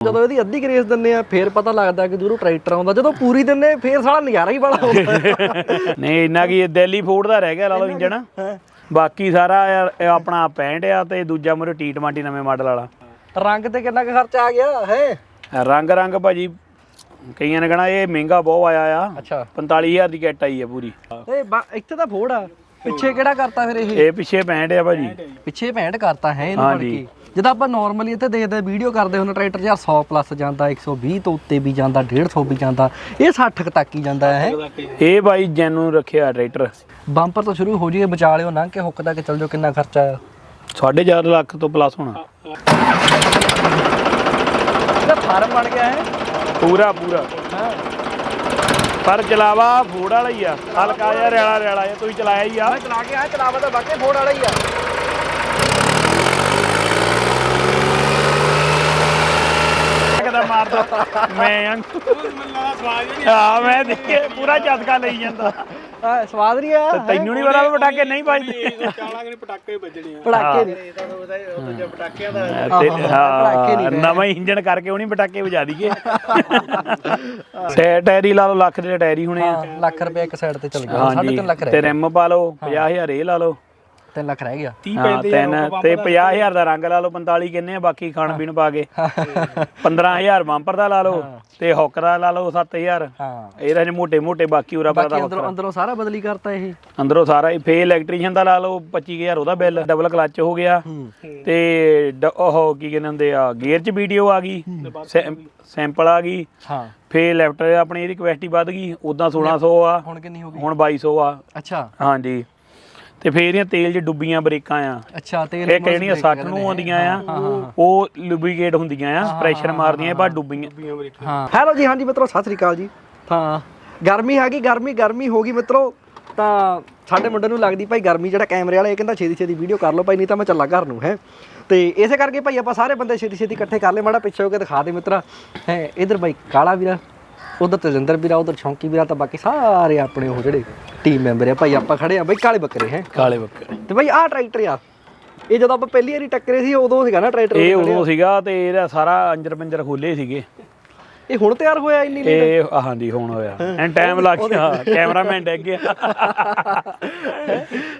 ਜਦੋਂ ਇਹਦੀ ਅੱਧੀ ਗਰੇਸ ਦਿੰਨੇ ਆ ਫੇਰ ਪਤਾ ਲੱਗਦਾ ਕਿ ਦੂਰੋਂ ਟਰੈਕਟਰ ਆਉਂਦਾ ਜਦੋਂ ਪੂਰੀ ਦਿੰਨੇ ਫੇਰ ਸਾਲਾ ਨਜ਼ਾਰਾ ਹੀ ਬੜਾ ਆਉਂਦਾ ਨਹੀਂ ਇੰਨਾ ਕੀ ਦਿੱਲੀ ਫੋਰਡ ਦਾ ਰਹਿ ਗਿਆ ਲਾ ਲਓ ਇੰਜਣ। ਬਾਕੀ ਸਾਰਾ ਇਹ ਆਪਣਾ 65 ਆ ਤੇ ਦੂਜਾ ਮੁਰੇ ਟੀ 20 ਨਵੇਂ ਮਾਡਲ ਵਾਲਾ। ਰੰਗ ਤੇ ਕਿੰਨਾ ਕੁ ਖਰਚਾ ਆ ਗਿਆ ਹੈ? ਰੰਗ ਰੰਗ ਭਾਜੀ ਕਈਆਂ ਨੇ ਕਹਣਾ ਇਹ ਮਹਿੰਗਾ ਬਹੁਤ ਆਇਆ ਆ। ਅੱਛਾ। 45000 ਦੀ ਕਿੱਟ ਆਈ ਆ ਪੂਰੀ। ਤੇ ਇੱਥੇ ਤਾਂ ਫੋੜ ਆ। ਪਿੱਛੇ ਕਿਹੜਾ ਕਰਤਾ ਫਿਰ ਇਹ? ਇਹ ਪਿੱਛੇ 65 ਆ ਭਾਜੀ। ਪਿੱਛੇ 65 ਕਰਤਾ ਹੈ ਇਹਨੂੰ ਹਾਂਜੀ। ਕੇ ਜਦੋਂ ਆਪਾਂ ਨਾਰਮਲੀ ਇੱਥੇ ਦੇਖਦੇ ਵੀਡੀਓ ਕਰਦੇ ਹੁੰਦੇ ਟਰੈਕਟਰ ਯਾਰ 100 ਪਲੱਸ ਜਾਂਦਾ 120 ਤੋਂ ਉੱਤੇ ਵੀ ਜਾਂਦਾ 150 ਵੀ ਜਾਂਦਾ ਇਹ 60 ਕੁ ਤੱਕ ਹੀ ਜਾਂਦਾ ਹੈ। ਇਹ ਭਾਈ ਜੈਨੂ ਰੱਖਿਆ ਟਰੈਕਟਰ। ਬੰਪਰ ਤੋਂ ਸ਼ੁਰੂ ਹੋ ਜੀਏ ਵਿਚਾਲਿਓ ਲੰਘ ਕੇ ਹੁੱਕ ਤੱਕ ਚੱਲ ਜਾਓ ਕਿੰਨਾ ਖਰਚਾ ਆ 4.5 ਲੱਖ ਤੋਂ ਪਲੱਸ ਹੋਣਾ। ਇਹਦਾ ਫਾਰਮ ਬਣ ਗਿਆ ਹੈ ਪੂਰਾ ਪੂਰਾ। ਪਰ ਚਲਾਵਾ ਫੋੜ ਵਾਲਾ ਹੀ ਆ। ਹਲਕਾ ਜਿਹਾ ਰੈਲਾ ਰੈਲਾ ਜਿਹਾ ਤੁਸੀਂ ਚਲਾਇਆ ਹੀ ਆ। ਮੈਂ ਚਲਾ ਕੇ ਆ ਚਲਾਵਾ ਤਾਂ ਵਾਕਈ ਫੋੜ ਵਾਲਾ ਹੀ ਆ। ਕਦਾ ਮਾਰਦਾ ਮੈਂ ਅੰਕ ਹਾਂ ਮੈਂ ਦੇਖਿਆ ਪੂਰਾ ਝਟਕਾ ਲਈ ਜਾਂਦਾ। ਆ ਸਵਾਦ ਨਹੀਂ ਆ ਤੇ ਤੈਨੂੰ ਨਹੀਂ ਪਤਾ ਵੀ ਪਟਾਕੇ ਨਹੀਂ ਵੱਜਦੇ। ਪੜਾਕੇ ਨਹੀਂ ਤੇ ਪਟਾਕੇ ਹਾਂ ਨਹੀਂ ਰਹੇ। ਨਵਾਂ ਇੰਜਣ ਕਰਕੇ ਉਹ ਨਹੀਂ ਪਟਾਕੇ ਵਜਾ ਦਈਏ। ਸੇ ਟਾਇਰੀ ਲਾ ਲਓ ਲੱਖ ਦੇ ਟਾਇਰੀ ਹੋਣੇ ਆ। ਹਾਂ ਲੱਖ ਰੁਪਏ ਇੱਕ ਸਾਈਡ ਤੇ ਚੱਲ ਗਿਆ ਹਾਂਜੀ 3.5 ਲੱਖ ਰਹਿ ਤੇ ਰਿਮ ਪਾ ਲਓ 50000 ਇਹ ਲਾ ਲਓ। 3 ਲੱਖ ਰਹਿ ਗਿਆ। ਹਾਂ ਤਿੰਨ ਤੇ 50000 ਦਾ ਰੰਗ ਲਾ ਲਓ 45 ਕਿੰਨੇ ਆ ਬਾਕੀ ਖਾਣ ਪੀਣ ਪਾ ਕੇ। 15000 ਬੰਪਰ ਦਾ ਲਾ ਲਓ ਤੇ ਹੁੱਕ ਦਾ ਲਾ ਲਓ 7000 ਹਾਂ। ਇਹਦਾ ਜੇ ਮੋਟੇ ਮੋਟੇ ਬਾਕੀ ਉਰਾ ਪਤਾ ਬਾਕੀ ਅੰਦਰੋਂ ਅੰਦਰੋਂ ਸਾਰਾ ਬਦਲੀ ਕਰਤਾ ਇਹ। ਅੰਦਰੋਂ ਸਾਰਾ ਹੀ ਫੇ ਇਲੈਕਟ੍ਰੀਸ਼ੀਅਨ ਦਾ ਲਾ ਲਓ 25000 ਉਹਦਾ ਬਿੱਲ ਡਬਲ ਕਲਚ ਹੋ ਗਿਆ। ਤੇ ਡ- ਉਹ ਕੀ ਕਹਿੰਦੇ ਹੁੰਦੇ ਆ ਗੇਅਰ 'ਚ ਵੀਡੀਓ ਆ ਗਈ ਸੈਂ- ਸੈਂਪਲ ਆ ਗਈ। ਹਾਂ। ਫੇ ਲੈਫਟ ਆਪਣੀ ਇਹਦੀ ਕਪੈਸਿਟੀ ਵੱਧ ਗਈ ਉਦਾਂ 1600 ਆ। ਹੁਣ ਕਿੰਨੀ ਹੋ ਗਈ? ਹੁਣ 2200 ਆ। ਅੱਛਾ। ਹਾਂਜੀ। ਤੇ ਫੇਰ ਇਹਦੀਆਂ ਤੇਲ 'ਚ ਡੁੱਬੀਆਂ ਬ੍ਰੇਕਾਂ ਆ। ਅੱਛਾ ਤੇਲ ਇਹ ਕਿਹੜੀਆਂ 60 ਨੂੰ ਆਉਂਦੀਆਂ ਆ ਉਹ ਲੁਬਰੀਕੇਟ ਹੁੰਦੀਆਂ ਆ ਪ੍ਰੈਸ਼ਰ ਮਾਰਦੀਆਂ ਪਰ ਡੁੱਬੀਆਂ। ਹਾਂ। ਹੈਲੋ ਜੀ ਹਾਂਜੀ ਮਿੱਤਰੋ ਸਤਿ ਸ੍ਰੀ ਅਕਾਲ ਜੀ। ਤਾਂ ਗਰਮੀ ਹੈਗੀ ਗਰਮੀ ਗਰਮੀ ਹੋ ਗਈ ਮਿੱਤਰੋ। ਤਾਂ ਸਾਡੇ ਮੁੰਡੇ ਨੂੰ ਲੱਗਦੀ ਭਾਈ ਗਰਮੀ ਜਿਹੜਾ ਕੈਮਰੇ ਵਾਲਾ ਇਹ ਕਹਿੰਦਾ ਛੇਤੀ ਛੇਤੀ ਵੀਡੀਓ ਕਰ ਲਓ ਭਾਈ ਨਹੀਂ ਤਾਂ ਮੈਂ ਚੱਲਾਂ ਘਰ ਨੂੰ ਹੈ। ਤੇ ਇਸੇ ਕਰਕੇ ਭਾਈ ਆਪਾਂ ਸਾਰੇ ਬੰਦੇ ਛੇਤੀ ਛੇਤੀ ਇਕੱਠੇ ਕਰ ਲਏ ਮਾੜਾ ਪਿੱਛੇ ਹੋ ਕੇ ਦਿਖਾ ਦੇ ਮਿੱਤਰਾ। ਹੈ ਇਧਰ ਭਾਈ ਕਾਲਾ ਵੀਰਾ। ਉਧਰ ਤਜਿੰਦਰ ਵੀਰਾ ਉਧਰ ਸ਼ੌਂਕੀ ਵੀਰਾ ਤਾਂ ਬਾਕੀ ਸਾਰੇ ਆਪਣੇ ਉਹ ਜਿਹੜੇ ਟੀਮ ਮੈਂਬਰ ਆ। ਭਾਈ ਆਪਾਂ ਖੜੇ ਆ ਭਾਈ ਕਾਲੇ ਬੱਕਰੇ ਹੈ। ਕਾਲੇ ਬੱਕਰੇ। ਤੇ ਭਾਈ ਆਹ ਟਰੈਕਟਰ ਆ। ਇਹ ਜਦੋਂ ਆਪਾਂ ਪਹਿਲੀ ਵਾਰੀ ਟੱਕਰੇ ਸੀ ਉਦੋਂ ਸੀਗਾ ਨਾ ਟਰੈਕਟਰ ਇਹ ਉਦੋਂ ਸੀਗਾ ਤੇ ਇਹਦਾ ਸਾਰਾ ਅੰਜਰ ਪੰਜਰ ਖੋਲੇ ਸੀਗੇ। ਇਹ ਹੁਣ ਤਿਆਰ ਹੋਇਆ ਇੰਨੀ ਲੇਟ ਇਹ ਹਾਂਜੀ ਹੁਣ ਹੋਇਆ। ਐਂ ਟਾਈਮ ਲੱਗ ਗਿਆ। ਕੈਮਰਾਮੈਨ ਡਿੱਗ ਗਿਆ।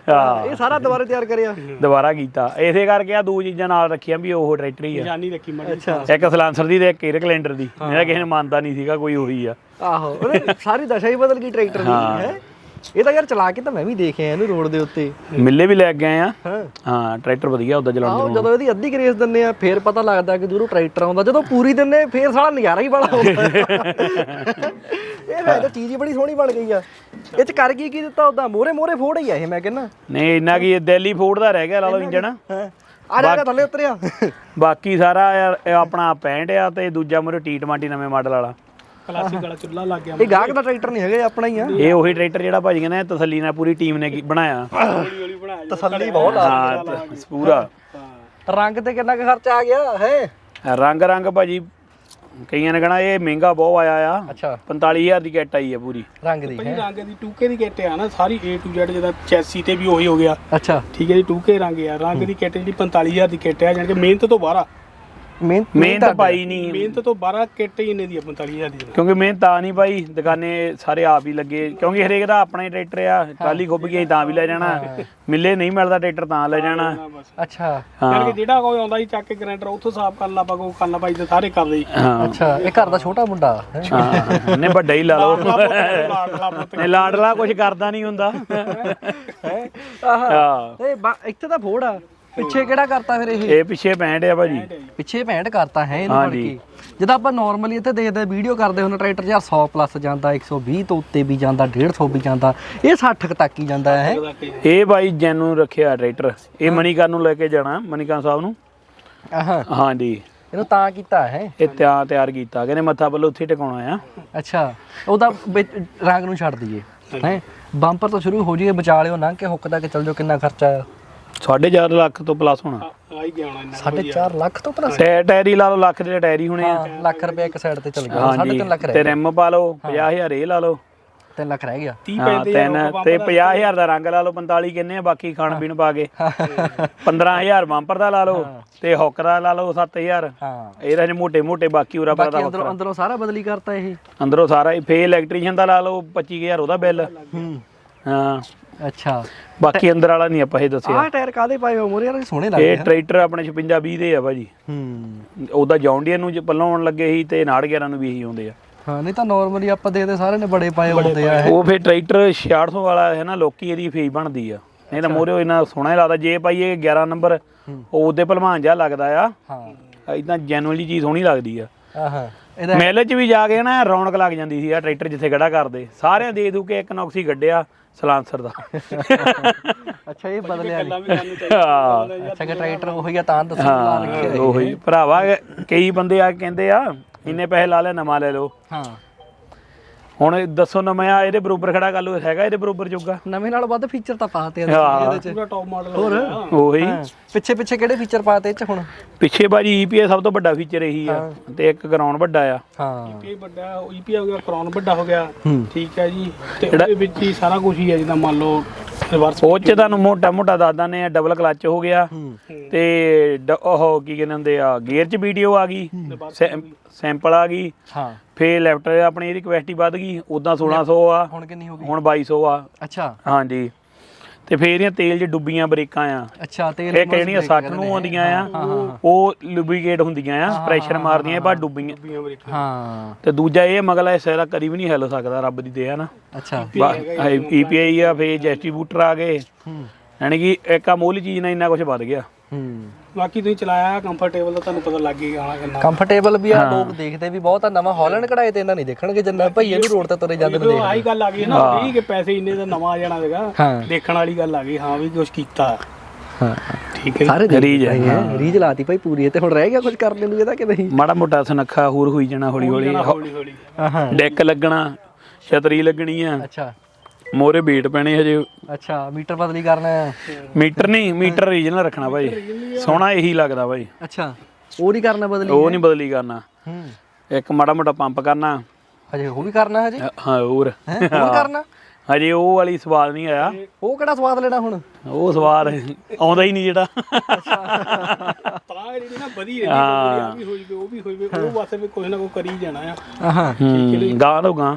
ਹਾਂ ਇਹ ਸਾਰਾ ਦੁਬਾਰਾ ਤਿਆਰ ਕਰਿਆ? ਦੁਬਾਰਾ ਕੀਤਾ। ਇਸੇ ਕਰਕੇ ਆ ਦੋ ਚੀਜ਼ਾਂ ਨਾਲ ਰੱਖੀਆਂ ਵੀ ਉਹ ਟਰੈਕਟਰ ਹੀ ਆ। ਜਾਨੀ ਰੱਖੀ ਮੜੀ ਅੱਛਾ। ਇੱਕ ਸਲਾਂਸਰ ਦੀ ਤੇ ਇੱਕ 에ਅਰ ਕੈਲੰਡਰ ਦੀ ਮੇਰਾ ਕਿਸੇ ਨੇ ਮੰਨਦਾ ਨਹੀਂ ਸੀਗਾ ਕੋਈ ਉਹੀ ਆ। ਆਹੋ ਉਹਨੇ ਸਾਰੀ ਦਸ਼ਾ ਹੀ ਬਦਲ ਗਈ ਟਰੈਕਟਰ ਦੀ ਹੈ? ਇਹ ਤਾਂ ਯਾਰ ਚਲਾ ਕੇ ਤਾਂ ਮੈਂ ਵੀ ਦੇਖਿਆ ਇਹਨੂੰ ਰੋਡ ਦੇ ਉੱਤੇ। ਮਿੱਲੇ ਵੀ ਲੈ ਕੇ ਆਏ ਆ। ਹਾਂ। ਟਰੈਕਟਰ ਵਧੀਆ ਉਹਦਾ ਚਲਾਉਣ ਆਹੋ ਜਦੋਂ ਇਹਦੀ ਅੱਧੀ ਗਰੇਸ ਦਿੰਨੇ ਆ ਫੇਰ ਪਤਾ ਲੱਗਦਾ ਕਿ ਦੂਰੋਂ ਟਰੈਕਟਰ ਆਉਂਦਾ। ਜਦੋਂ ਪੂਰੀ ਦਿੰਨੇ ਫੇਰ ਸਾਲਾ ਨਜ਼ਾਰਾ ਹੀ ਬੜਾ ਆਉਂਦਾ। ਇਹ ਤਾਂ ਚੀਜ਼ ਹੀ ਬੜੀ ਸੋਹਣੀ ਬਣ ਗਈ ਆ। ਇਹ ਚ ਕਰ ਕੀ ਕੀ ਦਿੱਤਾ ਉਦਾਂ ਮੋਰੇ ਮੋਰੇ ਫੋੜ ਹੀ ਆ ਇਹ ਮੈਂ ਕਹਿੰਦਾ। ਨਹੀਂ ਇੰਨਾ ਕੀ ਦਿੱਲੀ ਦਾ ਰਹਿ ਗਿਆ ਲਾ ਲਓ ਇੰਜਣ। ਆ ਜਾ ਕੇ ਥੱਲੇ ਉਤਰਿਆ। ਬਾਕੀ ਸਾਰਾ ਆਪਣਾ 65 ਆ ਤੇ ਦੂਜਾ ਮੁਰੇ ਟੀ 20 ਨਵੇਂ ਮਾਡਲ ਵਾਲਾ। ਕਲਾਸਿਕ ਵਾਲਾ ਚੁੱਲਾ ਲੱਗ ਗਿਆ ਇਹ ਗਾਹਕ ਦਾ ਟਰੈਕਟਰ ਨਹੀਂ ਹੈਗਾ ਇਹ ਆਪਣਾ ਹੀ ਆ। ਇਹ ਉਹੀ ਟਰੈਕਟਰ ਜਿਹੜਾ ਭਾਜੀ ਕਹਿੰਦੇ ਤਸੱਲੀ ਨਾਲ ਪੂਰੀ ਟੀਮ ਨੇ ਕੀ- ਬਣਾਇਆ। ਹੌਲੀ ਹੌਲੀ ਬਣਾਇਆ ਤਸੱਲੀ ਬਹੁਤ ਆ। ਹਾਂ ਤੇ ਪੂਰਾ। ਰੰਗ ਤੇ ਕਿੰਨਾ ਕੁ ਖਰਚਾ ਆ ਗਿਆ ਹੈ? ਰੰਗ ਰੰਗ ਭਾਜੀ ਕਈਆਂ ਨੇ ਕਹਣਾ ਇਹ ਮਹਿੰਗਾ ਬਹੁਤ ਆਇਆ ਆ। ਅੱਛਾ। 45000 ਦੀ ਕਿੱਟ ਆਈ ਆ ਪੂਰੀ। ਰੰਗ ਦੀ ਭਾਈ ਰੰਗ ਦੀ 2K ਦੀ ਕਿੱਟ ਆ ਨਾ ਸਾਰੀ A to Z ਜਿਹਦਾ ਚੈਸੀ ਤੇ ਵੀ ਉਹੀ ਹੋ ਗਿਆ। ਅੱਛਾ। ਠੀਕ ਹੈ ਜੀ 2K ਰੰਗ ਆ। ਰੰਗ ਦੀ ਕਿੱਟ ਜਿਹੜੀ 45000 ਦੀ ਕਿੱਟ ਆ ਜਾਨ ਕਿ ਮਿਹਨਤ ਤੋਂ ਬਾਹਰ ਆ। ਮਿਹਨਤ ਮਿਹਨਤ ਪਾਈ ਨਹੀਂ ਮਿਹਨਤ ਤੋਂ ਬਾਹਰ ਕਿੱਟ ਹੀ ਇੰਨੇ ਦੀ ਆ 45000 ਦੀ ਕਿਉਂਕਿ ਮਿਹਨਤ ਆ ਨਹੀਂ ਭਾਈ ਦੁਕਾਨੇ ਸਾਰੇ ਆਪ ਹੀ ਲੱਗੇ। ਕਿਉਂਕਿ ਹਰੇਕ ਦਾ ਆਪਣਾ ਹੀ ਟਰੈਕਟਰ ਆ ਕਾਲੀ ਖੁੱਬ ਗਈ ਤਾਂ ਵੀ ਲੈ ਜਾਣਾ। ਮਿੱਲੇ ਨਹੀਂ ਮਿਲਦਾ ਟਰੈਕਟਰ ਤਾਂ ਲੈ ਜਾਣਾ। ਹਾਂ ਬਸ। ਅੱਛਾ। ਯਾਰ ਕਿ ਜਿਹੜਾ ਕੋਈ ਆਉਂਦਾ ਸੀ ਚੱਕ ਕੇ ਗ੍ਰੈਂਡਰ ਉੱਥੋਂ ਸਾਫ਼ ਕਰ ਲਾ ਪਾ ਕੋ ਕਰਨਾ ਪਾਈ ਤੇ ਸਾਰੇ ਕਰਦੇ ਹਾਂ। ਅੱਛਾ ਇਹ ਘਰ ਦਾ ਛੋਟਾ ਮੁੰਡਾ? ਹੈ ਹਾਂ ਨੇ ਵੱਡਾ ਹੀ ਲਾ ਲਓ। ਲਾਡਲਾ ਪੁੱਤ ਨੇ ਲਾਡਲਾ ਕੁਝ ਕਰਦਾ ਨਹੀਂ ਹੁੰਦਾ। ਆਹ ਹਾਂ। ਇਹ ਬਾ- ਇੱਥੇ ਤਾਂ ਫੋੜ ਆ। ਪਿੱਛੇ ਕਿਹੜਾ ਕਰਤਾ ਫਿਰ ਇਹ? ਇਹ ਪਿੱਛੇ ਪੈਂਡ ਆ ਭਾਜੀ। ਪਿੱਛੇ 65 ਕਰਤਾ ਹੈ ਇਹਨੂੰ। ਕੇ ਜਦੋਂ ਆਪਾਂ ਨਾਰਮਲੀ ਇੱਥੇ ਦੇਖਦੇ ਵੀਡੀਓ ਕਰਦੇ ਹੁੰਦੇ ਟਰੈਕਟਰ ਯਾਰ 100 ਪਲੱਸ ਜਾਂਦਾ 120 ਤੋਂ ਉੱਤੇ ਵੀ ਜਾਂਦਾ 150 ਵੀ ਜਾਂਦਾ ਇਹ 60 ਕੁ ਤੱਕ ਹੀ ਜਾਂਦਾ ਹੈ। ਇਹ ਭਾਈ ਜੈਨੂ ਰੱਖਿਆ ਟਰੈਕਟਰ। ਇਹ ਮਨੀਕਰਨ ਨੂੰ ਲੈ ਕੇ ਜਾਣਾ ਮਨੀਕਰਨ ਸਾਹਿਬ ਨੂੰ। ਆਹਾਂ। ਹਾਂਜੀ। ਇਹਨੂੰ ਤਾਂ ਕੀਤਾ ਹੈ। ਇਹ ਤਿਆਰ ਤਿਆਰ ਕੀਤਾ। ਕਹਿੰਦੇ ਮੱਥਾ ਬੱਲੋ ਉੱਥੇ ਟਿਕਾਉਣਾ ਆ। ਅੱਛਾ। ਉਹਦਾ ਰੰਗ ਨੂੰ ਛੱਡ ਦਈਏ। ਹੈ? ਬੰਪਰ ਤੋਂ ਸ਼ੁਰੂ ਹੋ ਜੀਏ ਵਿਚਾਲਿਓ ਲੰਘ ਕੇ ਹੁੱਕ ਤੱਕ ਚੱਲ ਜਾਓ ਕਿੰਨਾ ਖਰਚਾ ਆ। 4.5 ਲੱਖ ਤੋਂ ਪਲੱਸ ਹੋਣਾ। ਆ ਹੀ ਗਿਆ ਹੋਣਾ ਇੰਨਾ 4.5 ਲੱਖ ਤੋਂ ਪਲੱਸ ਟੈ- ਟਾਇਰੀ ਲਾ ਲਓ ਲੱਖ ਦੇ ਟਾਇਰੀ ਹੋਣੇ ਆ। ਲੱਖ ਰੁਪਏ ਇੱਕ ਸਾਈਡ ਤੇ ਚੱਲ ਗਿਆ। ਹਾਂਜੀ 3.5 ਲੱਖ ਰਹਿ ਤੇ ਰਿਮ ਪਾ ਲਓ 50000 ਇਹ ਲਾ ਲਓ। 3 ਲੱਖ ਰਹਿ ਗਿਆ। 30 ਹਾਂ ਪੈਂਦੇ ਆ ਤਿੰਨ ਉਹ ਬੰਬ ਤੇ ਦਾ। 50000 ਦਾ ਰੰਗ ਲਾ ਲਓ 45 ਕਿੰਨੇ ਆ ਬਾਕੀ ਖਾਣ ਪੀਣ ਪਾ ਕੇ। 15000 ਬੰਪਰ ਦਾ ਲਾ ਲਓ ਤੇ ਹੁੱਕ ਦਾ ਲਾ ਲਓ 7000 ਹਾਂ। ਇਹਦਾ ਚ ਮੋਟੇ ਮੋਟੇ ਬਾਕੀ ਉਰਾ ਬਾਕੀ ਪਰਦਾ ਅੰਦਰੋਂ ਅੰਦਰੋਂ ਸਾਰਾ ਬਦਲੀ ਕਰਤਾ ਇਹ। ਅੰਦਰੋਂ ਸਾਰਾ ਹੀ ਫੇ ਇਲੈਕਟ੍ਰੀਸ਼ੀਅਨ ਦਾ ਲਾ ਲਓ 25000 ਉਹਦਾ ਬਿੱਲ ਹੂੰ। ਹਾਂ। ਅੱਛਾ। ਬਾਕੀ ਅੰਦਰ ਵਾਲਾ ਨਹੀਂ ਆਪਾਂ ਇਹ ਦੱਸਿਆ। ਆਹ ਟਾਇਰ ਕਾਦੇ ਪਾਏ ਹੋ ਮੋਰੇ ਯਾਰ ਸੋਹਣੇ ਇਹ ਲੱਗਦੇ ਆ। ਟਰੈਕਟਰ ਆਪਣੇ 56 20 ਦੇ ਆ ਭਾਜੀ। ਹੂੰ। ਉਹਦਾ ਜੌਂਡੀਅਰ ਨੂੰ ਜੇ ਪੱਲੋਂ ਆਉਣ ਲੱਗੇ ਸੀ ਤੇ 11 ਨੂੰ ਵੀ ਇਹੀ ਆਉਂਦੇ ਆ। ਹਾਂ ਨਹੀਂ ਤਾਂ ਨਾਰਮਲੀ ਆਪਾਂ ਦੇਖਦੇ ਸਾਰੇ ਨੇ ਬੜੇ ਪਾਏ ਹੁੰਦੇ ਆ ਇਹ। ਉਹ ਫੇ ਟਰੈਕਟਰ 6600 ਵਾਲਾ ਹੈ ਨਾ ਲੋਕੀ ਇਹਦੀ ਫੇਸ ਬਣਦੀ ਆ। ਨਹੀਂ ਤਾਂ ਮੋਰੇ ਇਹਨਾਂ ਸੋਹਣਾ ਹੀ ਲੱਗਦਾ। ਜੇ ਪਾਈਏ 11 ਨੰਬਰ ਉਹ ਉਹਦੇ ਭਲਵਾਨ ਜਿਹਾ ਲੱਗਦਾ ਆ। ਹਾਂ। ਇਦਾਂ ਜੈਨੂਅਲੀ ਚੀਜ਼ ਸੋਹਣੀ ਲੱਗਦੀ ਆ। ਆਹਾਂ ਇਹਦਾ ਮੇਲੇ 'ਚ ਵੀ ਜਾ ਕੇ ਨਾ ਰੌਣਕ ਲੱਗ ਜਾਂਦੀ ਸੀ ਆ ਟਰੈਕਟਰ ਜਿੱਥੇ ਖੜਾ ਕਰਦੇ। ਸਾਰਿਆਂ ਦੇ ਦੂ ਕੇ ਇੱਕ ਨੌਕਸੀ ਗੱਡਿਆ ਸਲਾਂਸਰ ਦਾ। ਅੱਛਾ ਇਹ ਬਦਲਿਆ ਨੀ। ਗੱਲਾਂ ਵੀ ਸਾਨੂੰ ਚਾਹੀਦੀਆਂ ਹਾਂ। ਅੱਛਾ ਕਿ ਟਰੈਕਟਰ ਉਹੀ ਆ ਤਾਂ ਦੱਸੋ ਲਾ ਰੱਖਿਆ ਇਹ। ਉਹੀ ਭਰਾਵਾ ਕਈ ਬੰਦੇ ਆ ਕੇ ਕਹਿੰਦੇ ਆ ਇੰਨੇ ਪੈਸੇ ਲਾ ਲੈ ਨਵਾਂ ਲੈ ਲਓ। ਹਾਂ। ਹੁਣ ਦੱਸੋ ਨਵਾਂ ਇਹਦੇ ਬਰੋਬਰ ਖੜਾ ਕਰ ਲਓ ਹੈਗਾ ਇਹਦੇ ਬਰੋਬਰ ਜੋਗਾ? ਨਵੇਂ ਨਾਲ ਵੱਧ ਫੀਚਰ ਤਾਂ ਪਾਤੇ ਆ ਹਾਂ। ਇਹਦੇ ਚ ਪੂਰਾ ਟੌਪ ਮਾਡਲ ਹੋਰ? ਉਹੀ। ਪਿੱਛੇ ਪਿੱਛੇ ਕਿਹੜੇ ਫੀਚਰ ਪਾਤੇ ਇਹ ਚ ਹੁਣ? ਪਿੱਛੇ ਬਾਜੀ ਈਪੀਏ ਸਭ ਤੋਂ ਵੱਡਾ ਫੀਚਰ ਇਹੀ ਆ ਤੇ ਇੱਕ ਗਰਾਊਂਡ ਵੱਡਾ ਆ। ਹਾਂ। ਇਹ ਵੱਡਾ ਈਪੀ ਹੋ ਗਿਆ ਕ੍ਰੌਨ ਵੱਡਾ ਹੋ ਗਿਆ। ਹੂੰ। ਠੀਕ ਹੈ ਜੀ। ਤੇ ਉਹਦੇ ਵਿੱਚ ਹੀ ਸਾਰਾ ਕੁਝ ਹੀ ਹੈ ਜਿੱਦਾਂ ਮੰਨ ਲਓ ਉਹ ਚ ਤੁਹਾਨੂੰ ਮੋਟਾ ਮੋਟਾ ਦੱਸਦਾ ਨੇ ਡਬਲ ਕਲਚ ਹੋ ਗਿਆ। ਤੇ ਉਹ ਕੀ ਕਹਿੰਦੇ ਹੁੰਦੇ ਆ ਗੇਅਰ ਚ ਵੀਡੀਓ ਆ ਗਈ ਸੈਂਪਲ ਆ ਗਈ। ਹਾਂ। ਫੇ ਲੈਫਟ ਆਪਣੀ ਇਹਦੀ ਕਪੈਸਿਟੀ ਵੱਧ ਗਈ ਉਦਾਂ 1600 ਆ ਹੁਣ ਕਿੰਨੀ ਹੋ ਗਈ? ਹੁਣ 2200 ਆ। ਅੱਛਾ। ਹਾਂਜੀ। ਤੇ ਫੇਰ ਇਹਦੀਆਂ ਤੇਲ 'ਚ ਡੁੱਬੀਆਂ ਬ੍ਰੇਕਾਂ ਆ। ਅੱਛਾ ਤੇਲ ਇਹ ਕਿਹੜੀਆਂ 60 ਨੂੰ ਆਉਂਦੀਆਂ ਆ ਉਹ ਲੁਬਰੀਕੇਟ ਹੁੰਦੀਆਂ ਆ ਪ੍ਰੈਸ਼ਰ ਮਾਰਦੀਆਂ ਪਰ ਡੁੱਬੀਆਂ। ਹਾਂ। ਤੇ ਦੂਜਾ ਇਹ ਮਗਲਾ ਹਿੱਸਾ ਦਾ ਕਦੀ ਵੀ ਨਹੀਂ ਹਿੱਲ ਸਕਦਾ ਰੱਬ ਦੀ ਦੇਆ ਨਾ। ਅੱਛਾ। ਈਪੀਆਈ ਆ ਫੇ ਡਿਸਟ੍ਰੀਬਿਊਟਰ ਆ ਗਏ। ਹੂੰ। ਯਾਨੀ ਕਿ ਇੱਕ ਆ ਮੂਲ ਚੀਜ਼ ਨਾਲ ਇੰਨਾ ਕੁਝ ਵੱਧ ਗਿਆ। ਹੂੰ। ਬਾਕੀ ਤੁਸੀਂ ਚਲਾਇਆ ਕੰਫਰਟੇਬਲ ਤਾਂ ਤੁਹਾਨੂੰ ਪਤਾ ਲੱਗ ਹੀ ਜਾਣਾ ਕਿੰਨਾ। ਕੰਫਰਟੇਬਲ ਵੀ ਆ ਲੋਕ ਦੇਖਦੇ ਵੀ ਬਹੁਤ ਆ ਨਵਾਂ ਹਾਲੈਂਡ ਕਢਾਏ ਤੇ ਇਹਨਾਂ ਨਹੀਂ ਦੇਖਣਗੇ ਜਿੰਨਾ ਭਈਏ ਨੂੰ ਰੋਡ ਤੇ ਤੁਰੇ ਜਾਂਦੇ ਨੇ ਉਹ ਆਹੀ ਗੱਲ ਆ ਗਈ ਨਾ ਵੀ ਕਿ ਪੈਸੇ ਇੰਨੇ ਦਾ ਨਵਾਂ ਆ ਜਾਣਾ ਸੀਗਾ ਹਾਂ। ਦੇਖਣ ਵਾਲੀ ਗੱਲ ਆ ਗਈ ਹਾਂ ਵੀ ਕੁਝ ਕੀਤਾ। ਹਾਂ। ਠੀਕ ਹੈ ਸਾਰੇ ਰੀਜ ਰੀਜ ਲਾਤੀ ਭਾਈ ਪੂਰੀ ਤੇ ਹੁਣ ਰਹਿ ਗਿਆ ਕੁਝ ਕਰਨ ਨੂੰ ਇਹਦਾ ਕਿ ਨਹੀਂ? ਮਾੜਾ ਮੋਟਾ ਸੁਨੱਖਾ ਹੋਰ ਹੋਈ ਜਾਣਾ ਹੌਲੀ ਹੌਲੀ ਹੌਲੀ। ਹੌਲੀ ਹਾਂ। ਡੈਕ ਲੱਗਣਾ ਛਤਰੀ ਲੱਗਣੀ ਆ। ਅੱਛਾ। ਮੋਰੇ ਬੀਟ ਪੈਣੇ ਹਜੇ। ਅੱਛਾ ਮੀਟਰ ਬਦਲੀ ਕਰਨਾ ਹੈ ਮੀਟਰ ਨਹੀਂ ਮੀਟਰ ਰੀਜਨਲ ਰੱਖਣਾ ਭਾਈ। ਸੋਹਣਾ ਇਹੀ ਲੱਗਦਾ ਭਾਈ। ਅੱਛਾ ਉਹ ਨਹੀਂ ਕਰਨਾ ਬਦਲੀ ਉਹ ਨਹੀਂ ਬਦਲੀ ਕਰਨਾ। ਹੂੰ। ਇੱਕ ਮਾੜਾ ਮੋਟਾ ਪੰਪ ਕਰਨਾ। ਹਜੇ ਉਹ ਵੀ ਕਰਨਾ ਹਜੇ? ਹਾਂ ਹੋਰ। ਹੈ ਉਹ ਵੀ ਕਰਨਾ? ਹਜੇ ਉਹ ਵਾਲੀ ਸਵਾਦ ਨਹੀਂ ਆਇਆ। ਉਹ ਕਿਹੜਾ ਸਵਾਦ ਲੈਣਾ ਹੁਣ? ਉਹ ਸਵਾਦ ਆਉਂਦਾ ਹੀ ਨਹੀਂ ਜਿਹੜਾ। ਤਾਂ ਜਿਹੜੀ ਨਾ ਵਧੀ ਰਹਿੰਦੀ ਆ ਵੀ ਹੋਈ ਉਹ ਵੀ ਹੋਈ ਉਹ ਵਾਸਤੇ ਵੀ ਕੁਝ ਨਾ ਕੁਝ ਕਰੀ ਜਾਣਾ ਆ। ਆਹਾਂ ਹੂੰ ਗਾਂ ਤੋਂ ਗਾਂ।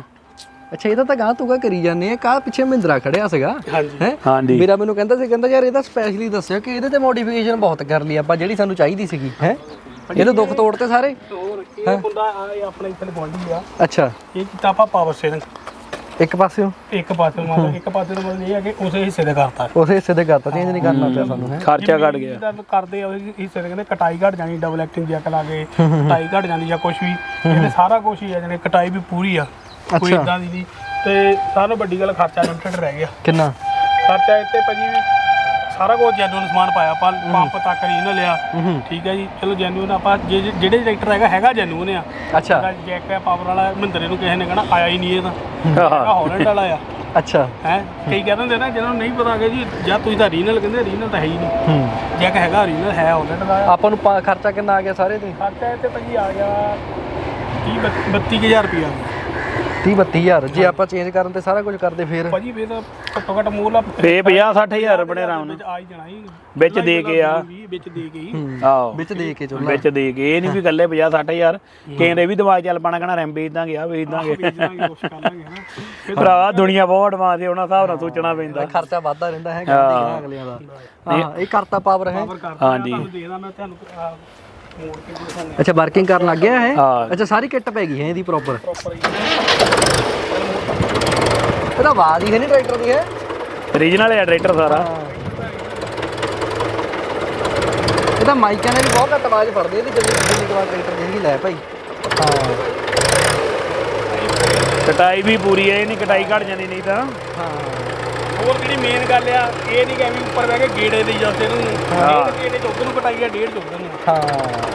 ਅੱਛਾ ਇਹਦਾ ਤਾਂ ਗਾਂ ਤੂਗਾ ਕਰੀ ਜਾਂਦੇ ਆ। ਕਾ ਪਿੱਛੇ ਮਹਿੰਦਰਾ ਖੜਿਆ ਸੀਗਾ। ਹਾਂਜੀ। ਹੈ? ਹਾਂਜੀ। ਮੇਰਾ ਮੈਨੂੰ ਕਹਿੰਦਾ ਸੀ ਕਹਿੰਦਾ ਯਾਰ ਇਹਦਾ ਸਪੈਸ਼ਲੀ ਦੱਸਿਓ ਕਿ ਇਹਦੇ ਤੇ ਮੋਡੀਫਿਕੇਸ਼ਨ ਬਹੁਤ ਕਰ ਲਈ ਆਪਾਂ ਜਿਹੜੀ ਸਾਨੂੰ ਚਾਹੀਦੀ ਸੀਗੀ। ਹੈ? ਇਹਨੂੰ ਦੁੱਖ ਤੋੜਤੇ ਸਾਰੇ? ਹੋਰ ਇਹ ਮੁੰਡਾ ਆ ਇਹ ਆਪਣਾ ਇੱਥੇ ਗਵਾਂਢੀ ਆ। ਅੱਛਾ। ਇਹ ਕੀਤਾ ਆਪਾਂ ਪਾਵਰ ਸਟੇਰਿੰਗ ਇੱਕ ਪਾਸਿਓਂ? ਇੱਕ ਪਾਸੇ ਨੂੰ ਮਤਲਬ ਇੱਕ ਪਾਸੇ ਨੂੰ ਮਤਲਬ ਇਹ ਹੈ ਕਿ ਉਸੇ ਹਿੱਸੇ ਦੇ ਕਰਤਾ। ਉਸੇ ਹਿੱਸੇ ਤੇ ਕਰਤਾ ਚੇਂਜ ਨਹੀਂ ਕਰਨਾ ਪਿਆ ਸਾਨੂੰ ਹੈ? ਖਰਚਾ ਘਟ ਗਿਆ। ਜਿੱਦਾਂ ਕਰਦੇ ਆ ਉਹਦੇ ਹਿੱਸੇ ਦੇ ਕਹਿੰਦੇ ਕਟਾਈ ਘਟ ਜਾਣੀ ਡਬਲ ਐਕਟਿੰਗ ਜੈਕ ਲਾ ਕੇ ਕਟਾਈ ਘਟ ਜਾਂਦੀ ਜਾਂ ਕੁਝ ਵੀ ਇਹਦੇ ਸਾਰਾ ਕੁਝ ਹੀ ਆ ਜਾਣੀ ਕਟਾਈ ਵੀ ਪੂਰੀ ਆ। ਕੋਈ ਅੱਛਾ। ਇਦਾਂ ਦੀ ਨਹੀਂ। ਤੇ ਸਾਰਾ ਵੱਡੀ ਗੱਲ ਖਰਚਾ ਲਿਮਟਡ ਰਹਿ ਗਿਆ। ਕਿੰਨਾ? ਖਰਚਾ ਇੱਥੇ ਭਾਜੀ ਸਾਰਾ ਕੁਝ ਜੈਨੂਨ ਸਮਾਨ ਪਾਇਆ ਆਪਾਂ ਪੰਪ ਤੱਕ ਰੀ ਨਾ ਲਿਆ। ਠੀਕ ਹੈ ਜੀ ਚਲੋ ਜੈਨੂਨ ਆਪਾਂ ਜੇ- ਜੇ- ਜਿਹੜੇ ਟਰੈਕਟਰ ਹੈਗਾ ਹੈਗਾ ਜੈਨੂਨ ਆ। ਅੱਛਾ। ਜੈਕ ਹੈ ਪਾਵਰ ਵਾਲਾ ਮਹਿੰਦਰੇ ਨੂੰ ਕਿਸੇ ਨੇ ਕਹਿਣਾ ਆਇਆ ਹੀ ਨਹੀਂ ਇਹ ਤਾਂ। ਹੈਗਾ ਹਾਲੈਂਡ ਵਾਲਾ ਆ। ਅੱਛਾ। ਹੈ ਕਈ ਕਹਿ ਦਿੰਦੇ ਨਾ ਜਿਹਨਾਂ ਨੂੰ ਨਹੀਂ ਪਤਾ ਕਿ ਜੀ ਜਾਂ ਤੁਸੀਂ ਤਾਂ ਰੀਨਲ ਕਹਿੰਦੇ ਰੀਨਲ ਤਾਂ ਹੈ ਹੀ ਨਹੀਂ। ਹੂੰ। ਜੈਕ ਹੈਗਾ ਰੀਨਲ ਹੈ ਹਾਲੈਂਡ ਦਾ ਆ ਆਪਾਂ ਨੂੰ ਪਾ- ਖਰਚਾ ਕਿੰਨਾ ਆ ਗਿਆ ਸਾਰੇ ਤੇ? ਖਰਚਾ ਇੱਥੇ ਭਾਜੀ ਆ ਗਿਆ 30 32000 ਰੁਪਇਆ। 30 32000 ਜੇ ਆਪਾਂ ਚੇਂਜ ਕਰਨ ਤੇ ਸਾਰਾ ਕੁਝ ਕਰਦੇ ਫੇਰ। ਭਾਜੀ ਫੇਰ ਤਾਂ ਘੱਟੋ ਘੱਟ ਮੂਲ ਆ ਫੇ 50 60000 ਆਪਣੇ ਆਰਾਮ ਨਾਲ ਵਿੱਚ ਆ ਹੀ ਜਾਣਾ ਹੀ ਵਿੱਚ ਦੇ ਕੇ ਆ। ਵਿੱਚ ਦੇ ਕੇ ਹੀ। ਆਹੋ। ਵਿੱਚ ਦੇ ਕੇ ਚੋਲਾ। ਵਿੱਚ ਦੇ ਕੇ। ਇਹ ਨਹੀਂ ਵੀ ਇਕੱਲੇ 50 60000 ਕਹਿੰਦੇ ਵੀ ਦਿਮਾਗ ਚੱਲ ਪਾਣਾ ਕਹਣਾ ਰੈਮ ਵੇਚ ਦਾਂਗੇ ਆ ਵੇਚ ਦਾਂਗੇ। ਵੇਚਾਂਗੇ ਕੁਛ ਕਰ ਲਾਂਗੇ ਹਨਾ। ਭਰਾਵਾ ਦੁਨੀਆ ਬਹੁਤ ਐਡਵਾਂਸ ਹੈ ਉਹਨਾਂ ਹਿਸਾਬ ਨਾਲ ਸੋਚਣਾ ਪੈਂਦਾ। ਖਰਚਾ ਵੱਧਦਾ ਰਹਿੰਦਾ ਹੈ ਗੱਲ ਦੇਖਣਾ ਅਗਲਿਆਂ ਦਾ। ਹਾਂ ਇਹ ਕਰਤਾ ਪਾਵਰ ਹੈ। ਕਰਦਾ ਹਾਂਜੀ। ਤੁਹਾਨੂੰ ਦੇਦਾ ਮੈਂ ਤੁਹਾਨੂੰ ਅੱਛਾ ਵਰਕਿੰਗ ਕਰਨ ਲੱਗ ਗਿਆ ਹੈ ਹਾਂ। ਅੱਛਾ ਸਾਰੀ ਕਿੱਟ ਪੈ ਗਈ ਹੈ ਇਹਦੀ ਪ੍ਰੋਪਰ ਇਹਦਾ ਆਵਾਜ਼ ਹੀ ਹੈ ਨਹੀਂ ਟਰੈਕਟਰ ਦੀ ਹੈ? ਰੀਜਨਲ ਹੈ ਟਰੈਕਟਰ ਸਾਰਾ। ਇਹਦਾ ਮਾਈਕਾਂ ਨੇ ਵੀ ਬਹੁਤ ਘੱਟ ਆਵਾਜ਼ ਫੜਦੇ ਇਹਦੀ ਜਿੰਨੀ ਜਿੰਨੀ ਕੁ ਆਵਾਜ਼ ਟਰੈਕਟਰ ਦੀ ਹੈਗੀ ਲੈ ਭਾਈ। ਹਾਂ। ਕਟਾਈ ਵੀ ਪੂਰੀ ਹੈ ਇਹ ਨਹੀਂ ਕਟਾਈ ਘਟ ਜਾਂਦੀ ਨਹੀਂ ਤਾਂ। ਹਾਂ। ਹੋਰ ਜਿਹੜੀ ਮੇਨ ਗੱਲ ਆ ਇਹ ਨਹੀਂ ਕਿ ਐਵੇਂ ਉੱਪਰ ਬਹਿ ਕੇ ਗੇੜੇ ਦੇ ਜਾਂਦੇ ਨੂੰ। ਹਾਂ। ਡੇਢ ਗੇੜੇ ਚ ਉੱਧਰ ਨੂੰ ਕਟਾਈ ਆ ਡੇਢ ਚ ਉੱਧਰ ਨੂੰ। ਹਾਂ।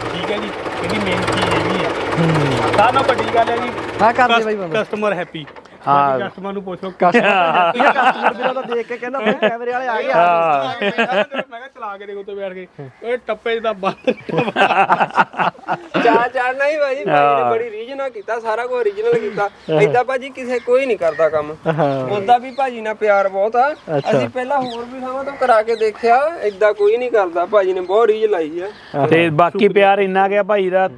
ਠੀਕ ਹੈ ਜੀ ਇਹਦੀ ਮੇਨ ਚੀਜ਼ ਇਹ ਵੀ ਆ। ਹੂੰ। ਸਾਰਿਆਂ ਨਾਲੋਂ ਵੱਡੀ ਗੱਲ ਹੈ ਜੀ ਹਾਂ ਕਰਦੇ ਬਾਈ ਬੰਦਾ ਕਸਟਮਰ ਹੈਪੀ ਹਾਂ। ਕਸਟਮਰ ਨੂੰ ਪੁੱਛੋ। ਕਸਟਮਰ ਕਸਟਮਰ ਵੀਰਾਂ ਦਾ ਦੇਖ ਕੇ ਕਹਿੰਦਾ ਮੈਂ ਕੈਮਰੇ ਵਾਲੇ ਆ ਗਏ। ਆ ਹਾਂ। ਮੈਂ ਕਿਹਾ ਚਲਾ ਕੇ ਦੇਖੋ ਤੇ ਬੈਠ ਕੇ। ਓਏ ਟੱਪੇ ਦਾ ਬੰਦ ਚਾਰ ਚਾਰ ਨਹੀਂ ਭਾਜੀ ਭਾਈ ਨੇ ਬੜੀ ਰੀਝ ਨਾਲ ਕੀਤਾ ਸਾਰਾ ਕੁਝ ਓਰੀਜਨਲ ਕੀਤਾ। ਏਦਾਂ ਭਾਜੀ ਕਿਸੇ ਕੋਈ ਨਹੀਂ ਕਰਦਾ ਕੰਮ। ਉਦਾਂ ਵੀ ਭਾਜੀ ਨਾਲ ਪਿਆਰ ਬਹੁਤ ਆ। ਅਸੀਂ ਪਹਿਲਾਂ ਹੋਰ ਵੀ ਥਾਵਾਂ ਤੋਂ ਕਰਾ ਕੇ ਦੇਖਿਆ ਏਦਾਂ ਕੋਈ ਨਹੀਂ ਕਰਦਾ। ਭਾਜੀ ਨੇ ਬਹੁਤ ਰੀਝ ਲਾਈ ਆ। ਤੇ ਬਾਕੀ ਪਿਆਰ ਇੰਨਾ ਗਿਆ ਭਾਈ ਦਾ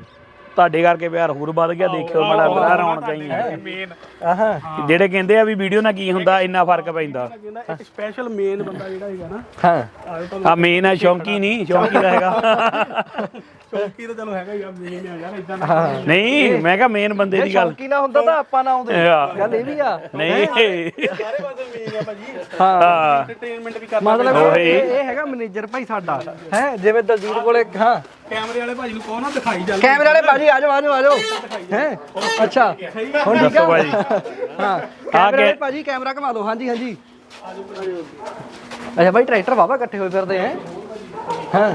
ਤੁਹਾਡੇ ਕਰਕੇ ਪਿਆਰ ਹੋਰ ਵੱਧ ਗਿਆ ਦੇਖਿਓ ਬੜਾ ਬੜਾ ਰੌਣਕ ਆਈ ਮੇਨ ਆਹਾਂ ਜਿਹੜੇ ਕਹਿੰਦੇ ਆ ਵੀ ਵੀਡੀਓ ਨਾਲ ਕੀ ਹੁੰਦਾ ਇੰਨਾ ਫ਼ਰਕ ਪੈਂਦਾ। ਇੱਕ ਸਪੈਸ਼ਲ ਮੇਨ ਬੰਦਾ ਜਿਹੜਾ ਹੈਗਾ ਨਾ। ਹਾਂ। ਆ ਮੇਨ ਆ ਸ਼ੌਂਕੀ ਨਹੀਂ ਸ਼ੌਂਕੀ ਦਾ ਹੈਗਾ। ਚੌਕੀ ਤਾਂ ਚਲੋ ਹੈਗਾ ਹੀ ਆ ਮੇਨ ਆ ਯਾਰ ਇਦਾਂ ਨਹੀਂ ਮੈਂ ਕਿਹਾ ਮੇਨ ਬੰਦੇ ਦੀ ਗੱਲ। ਸ਼ੌਂਕੀ ਨਾ ਹੁੰਦਾ ਤਾਂ ਆਪਾਂ ਨਾ ਆਉਂਦੇ। ਹਾਂ। ਗੱਲ ਇਹ ਵੀ ਆ। ਨਹੀਂ। ਸਾਰੇ ਪਾਸੇ ਮੇਨ ਆ ਭਾਜੀ। ਹਾਂ। ਐਂਟਰਟੇਨਮੈਂਟ ਵੀ ਕਰਨਾ ਮਤਲਬ ਉਹੀ। ਇਹ ਹੈਗਾ ਮੈਨੇਜਰ ਭਾਈ ਸਾਡਾ। ਹੈ ਜਿਵੇਂ ਦਲਜੀਤ ਕੋਲੇ ਹਾਂ। ਕੈਮਰੇ ਵਾਲੇ ਭਾਜੀ ਨੂੰ ਕਹੋ ਨਾ ਦਿਖਾਈ ਚੱਲ। ਕੈਮਰੇ ਵਾਲੇ ਭਾਜੀ ਆ ਜਾਓ ਆ ਜਾਓ ਆ ਜਾਓ। ਹੈ? ਅੱਛਾ। ਹੁਣ ਠੀਕ ਦੱਸੋ ਆ ਭਾਜੀ। ਹਾਂ। ਕੈਮਰੇ ਵਾਲੇ ਭਾਜੀ ਕੈਮਰਾ ਘੁਮਾ ਦਿਓ ਹਾਂਜੀ ਹਾਂਜੀ। ਅੱਛਾ ਭਾਈ ਟਰੈਕਟਰ ਵਾਵਾ ਇਕੱਠੇ ਹੋਏ ਫਿਰਦੇ ਹੈ? ਹਾਂ?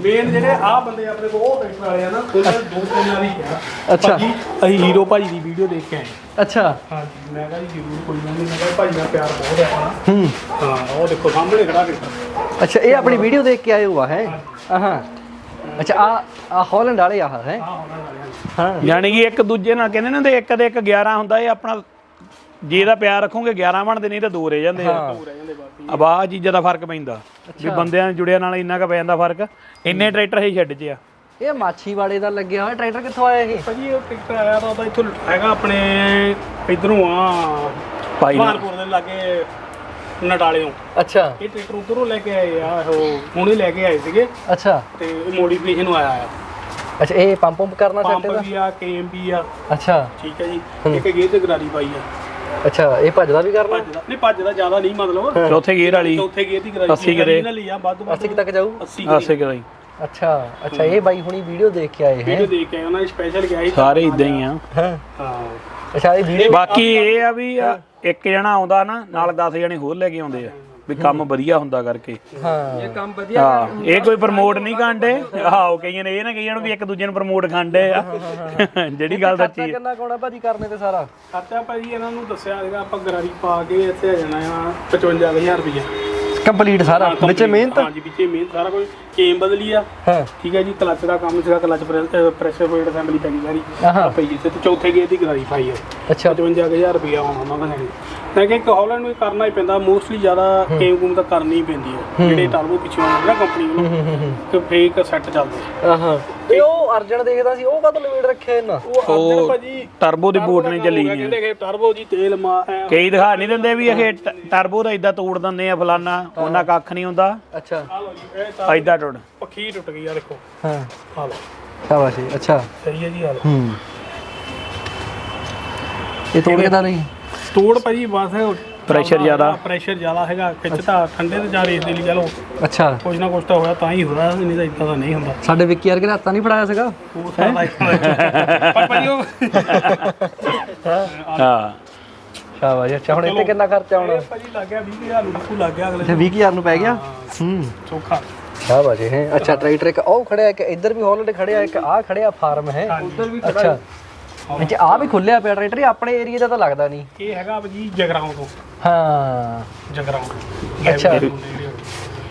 ਮੇਨ ਜਿਹੜੇ ਆ ਬੰਦੇ ਆਪਣੇ ਕੋਲ ਉਹ ਟਰੈਕਟਰ ਵਾਲੇ ਆ ਨਾ ਉਹਨਾਂ ਦੇ ਦੋ ਤਿੰਨ ਵਾਰੀ ਆ ਅੱਛਾ। ਭਾਜੀ ਅਸੀਂ ਹੀਰੋ ਭਾਜੀ ਦੀ ਵੀਡੀਓ ਦੇਖ ਕੇ ਆਏ। ਅੱਛਾ। ਹਾਂਜੀ ਮੈਂ ਕਿਹਾ ਜੀ ਜ਼ਰੂਰ ਕੋਈ ਗੱਲ ਨਹੀਂ ਮੈਂ ਕਿਹਾ ਭਾਜੀ ਨਾਲ ਪਿਆਰ ਬਹੁਤ ਹੈ ਆਪਣਾ। ਹੂੰ। ਹਾਂ ਉਹ ਦੇਖੋ ਸਾਹਮਣੇ ਖੜਾ ਟਰੈਕਟਰ ਅੱਛਾ ਇਹ ਆਪਣੀ ਵੀਡੀਓ ਦੇਖ ਕੇ ਆਏ ਹੋਆ ਹੈ? ਆਹਾਂ। ਅੱਛਾ ਆ ਆ ਹਾਲੈਂਡ ਵਾਲੇ ਆਹ ਹੈ? ਆ ਹੋਣਾ ਵਾਲੇ ਹਾਂ। ਯਾਨੀ ਕਿ ਇੱਕ ਦੂਜੇ ਨਾਲ ਕਹਿੰਦੇ ਨੇ ਤੇ ਇੱਕ ਦੇ ਇੱਕ 11 ਹੁੰਦਾ ਇਹ ਆਪਣਾ ਜੇ ਇਹਦਾ ਪਿਆਰ ਰੱਖੋਗੇ 11 ਬਣਦੇ ਨਹੀਂ ਤਾਂ ਦੋ ਰਹਿ ਜਾਂਦੇ ਆ। ਰਹਿ ਜਾਂਦੇ ਆਹ ਚੀਜ਼ਾਂ ਦਾ ਫ਼ਰਕ ਪੈਂਦਾ। ਵੀ ਬੰਦਿਆਂ ਨਾਲ ਜੁੜਿਆ ਨਾਲ ਇੰਨਾ ਕੁ ਪੈ ਜਾਂਦਾ ਫ਼ਰਕ। ਇੰਨੇ ਟਰੈਕਟਰ ਹੀ ਛੱਡ 'ਚ ਆ। ਇਹ ਮਾਛੀਵਾੜੇ ਦਾ ਲੱਗਿਆ ਹੋਇਆ ਟਰੈਕਟਰ ਕਿੱਥੋਂ ਆਇਆ ਇਹ? ਭਾਜੀ ਉਹ ਟਰੈਕਟਰ ਆਇਆ ਤਾਂ ਉਹਦਾ ਇੱਥੋਂ ਹੈਗਾ ਆਪਣੇ ਇਧਰੋਂ ਆ ਭਾਈ ਨਾਲ। ਭਾਨਪੁਰ ਦੇ ਲਾਗੇ ਨਟਾਲਿਓਂ। ਅੱਛਾ। ਇਹ ਟਰੈਕਟਰ ਉਧਰੋਂ ਲੈ ਕੇ ਆਏ ਆ ਉਹ ਹੁਣੇ ਲੈ ਕੇ ਆਏ ਸੀਗੇ। ਅੱਛਾ। ਤੇ ਇਹ ਮੋਡੀਫਿਕੇਸ਼ਨ ਨੂੰ ਆਇਆ ਆ। ਅੱਛਾ ਇਹ ਪੰਪ ਪੰਪ ਕਰਨਾ ਪੰਪ ਸੈੱਟ ਦਾ? ਵੀ ਆ ਕੇਐਮਪੀ ਆ। ਅੱਛਾ। ਠੀਕ ਹੈ ਜੀ। ਇੱਕ ਗੇਅਰ ਤੇ ਗਰਾਰੀ ਪਾਈ ਆ। ਅੱਛਾ ਇਹ ਭੱਜਦਾ ਵੀ ਕਰਨਾ? ਭੱਜਦਾ ਨਹੀਂ ਭੱਜਦਾ ਜ਼ਿਆਦਾ ਨਹੀਂ ਮਤਲਬ ਚੌਥੇ ਗੇਅਰ ਵਾਲੀ। ਚੌਥੇ ਗੇਅਰ ਦੀ ਗਰਾਰੀ 80 ਕਿਤੇ। ਲਈ ਆ ਵੱਧ ਵੱਧ 80 ਤੱਕ ਜਾਊ? 80 ਆਸੇ ਕਰਾਈ। ਅੱਛਾ ਅੱਛਾ ਇਹ ਬਾਈ ਹੁਣੀ ਵੀਡੀਓ ਦੇਖ ਕੇ ਆਏ ਹੈ? ਵੀਡੀਓ ਦੇਖ ਕੇ ਆਏ, ਉਹਨਾਂ ਨੇ ਸਪੈਸ਼ਲ ਕਿਹਾ ਸੀ ਸਾਰੇ ਇਦਾਂ ਹੀ ਆ। ਹਾਂ। ਅੱਛਾ ਇਹ ਵੀਡੀਓ ਬਾਕੀ ਇਹ ਆ ਵੀ ਇੱਕ ਜਣਾ ਆਉਂਦਾ ਨਾ ਨਾਲ 10 ਜਣੇ ਹੋਰ ਲੈ ਕੇ ਆਉਂਦੇ ਆ। ਵੀ ਕੰਮ ਵਧੀਆ ਹੁੰਦਾ ਕਰਕੇ। ਹਾਂ। ਕੰਮ ਵਧੀਆ ਹਾਂ ਇਹ ਕੋਈ ਪ੍ਰਮੋਟ ਨਹੀਂ ਕਾਂਡੇ ਆਹੋ ਕਈਆਂ ਨੇ ਇਹ ਨਾ ਕਈਆਂ ਨੂੰ ਵੀ ਇੱਕ ਦੂਜੇ ਨੂੰ ਪ੍ਰਮੋਟ ਖਾਂਡੇ ਆ। ਜਿਹੜੀ ਗੱਲ ਸੱਚੀ ਹੈ। ਕਿੰਨਾ ਕੋਣਾ ਭਾਜੀ ਕਰਨੇ ਤੇ ਸਾਰਾ? ਖਰਚਾ ਭਾਜੀ ਇਹਨਾਂ ਨੂੰ ਦੱਸਿਆ ਸੀਗਾ ਆਪਾਂ ਗਰਾਰੀ ਪਾ ਕੇ ਇੱਥੇ ਆ ਜਾਣਾ ਆ 55000 ਰੁਪਏ ਕੰਪਲੀਟ ਸਾਰਾ ਵਿੱਚ ਮਿਹਨਤ? ਹਾਂਜੀ ਵਿੱਚੇ ਮਿਹਨਤ ਸਾਰਾ ਕੁਝ। ਕੇਮ ਬਦਲੀ ਆ। ਹਾਂ। ਠੀਕ ਹੈ ਜੀ ਕਲੱਚ ਦਾ ਕੰਮ ਸੀਗਾ ਕਲੱਚ ਪ੍ਰੈਸ਼ਰ ਫੋਇਡ ਅਸੈਂਬਲੀ ਪੈ ਗਈ ਸਾਰੀ। ਆਹਾ। ਪਈ ਜਿੱਥੇ ਤੇ ਚੌਥੇ ਗੇਅਰ ਦੀ ਗਰਾਰੀ ਪਾਈ ਆ। ਅੱਛਾ। 55000 ਰੁਪਇਆ ਆਉਣਾ ਉਹਨਾਂ ਦਾ ਮੈਂ ਕਿ ਇੱਕ ਹਾਲੈਂਡ ਨੂੰ ਕਰਨਾ ਹੀ ਪੈਂਦਾ ਮੋਸਟਲੀ ਜ਼ਿਆਦਾ ਕੇਮ ਕੂਮ ਤਾਂ ਕਰਨੀ ਹੀ ਪੈਂਦੀ ਹੈ। ਜਿਹੜੇ ਟਰਬੋ ਪਿੱਛੋਂ ਆਉਂਦੇ ਨਾ ਕੰਪਨੀ ਵੱਲੋਂ। ਕਿ ਫੇਕ ਸੈੱਟ ਚੱਲਦੇ। ਆਹਾਂ। ਇਹ ਉਹ ਅਰਜਨ ਦੇਖਦਾ ਸੀ ਉਹ ਕਦੋਂ ਲਵੇੜ ਰੱਖਿਆ ਇਹਨਾਂ? ਉਹ ਅਰਜਨ ਭਾਜੀ ਟਰਬੋ ਦੀ ਬੋਟ ਨਹੀਂ ਚੱਲੀ ਨਹੀਂ ਕਹਿੰਦੇ ਕਿ ਟਰਬੋ ਜੀ ਤੇਲ ਮਾ ਐਂ ਕਈ ਦਿਖਾ ਨਹੀਂ ਦਿੰਦੇ ਵੀ ਇਹ ਟਰਬੋ ਦਾ ਇਦਾਂ ਤੋੜ ਦਿੰਦੇ ਆ ਫਲਾਨਾ ਉਹਨਾਂ ਕੱਖ ਨਹੀਂ ਹੁੰਦਾ। ਅੱਛਾ। ਆ ਲਓ ਜੀ ਇਹ ਤਾਂ ਐਦਾਂ ਟੁੱਟ। ਪੱਖੀ ਟੁੱਟ ਗਈ ਆ ਦੇਖੋ। ਹਾਂ। ਆ ਲਓ। ਸ਼ਾਬਾਸ਼ ਜੀ ਅੱਛਾ। ਸਹੀ ਹੈ ਜੀ ਹਾਲ ਹੂੰ। ਇਹ ਤੋੜ ਕਿਦਾਂ ਨਹੀਂ? ਤੋੜ ਭਾਜੀ ਬਸ। Pressure ਜ਼ਿਆਦਾ। ਪ੍ਰੈਸ਼ਰ ਜ਼ਿਆਦਾ ਹੈਗਾ ਖਿੱਚਦਾ ਠੰਡੇ ਤੇ ਜਾ ਰੇਸ ਦੇ ਲਈ ਚਲੋ ਅੱਛਾ। ਕੁਝ ਨਾ ਕੁਝ ਤਾਂ ਹੋਇਆ ਤਾਂ ਹੀ ਹੋਇਆ ਨਹੀਂ ਤਾਂ ਇਦਾਂ ਤਾਂ ਨਹੀਂ ਹੁੰਦਾ। ਸਾਡੇ ਵਿੱਕੀ ਵਰਗੇ ਨੇ ਹੱਥਾਂ ਨਹੀਂ ਫੜਾਇਆ ਸੀਗਾ? ਉਹ ਸਾਰਾ ਪਰ ਭਾਜੀ ਉਹ ਹਾਂ। ਸ਼ਾਬਾਸ਼ ਅੱਛਾ ਹੁਣ ਇੱਥੇ ਕਿੰਨਾ ਖਰਚਾ ਆਉਣਾ? ਭਾਜੀ ਲੱਗ ਗਿਆ 20000 ਨੂੰ ਨਿਕੂ ਲੱਗ ਗਿਆ ਅਗਲੇ ਅੱਛਾ 20000 ਨੂੰ ਪੈ ਗਿਆ? ਹੂੰ। ਚੋਖਾ ਸ਼ਾਬਾਸ਼ ਹੈ? ਅੱਛਾ ਟਰੈਕਟਰ ਇੱਕ ਉਹ ਖੜਿਆ ਇੱਕ ਇੱਧਰ ਵੀ ਹਾਲੈਂਡ ਖੜਿਆ ਇੱਕ ਆਹ ਖੜਿਆ ਫਾਰਮ ਹੈ? ਉਧਰ ਵੀ ਅੱਛਾ। ਅੱਛਾ ਆ ਵੀ ਖੁੱਲਿਆ ਪਿਆ ਟਰੈਕਟਰ ਇਹ ਆਪਣੇ ਏਰੀਆ ਦਾ ਤਾਂ ਲੱਗਦਾ ਨਹੀਂ। ਇਹ ਹੈਗਾ ਭਾਜੀ ਜਗਰਾਉਂ ਤੋਂ। ਹਾਂ। ਜਗਰਾਉਂ। ਅੱਛਾ। ਇਹ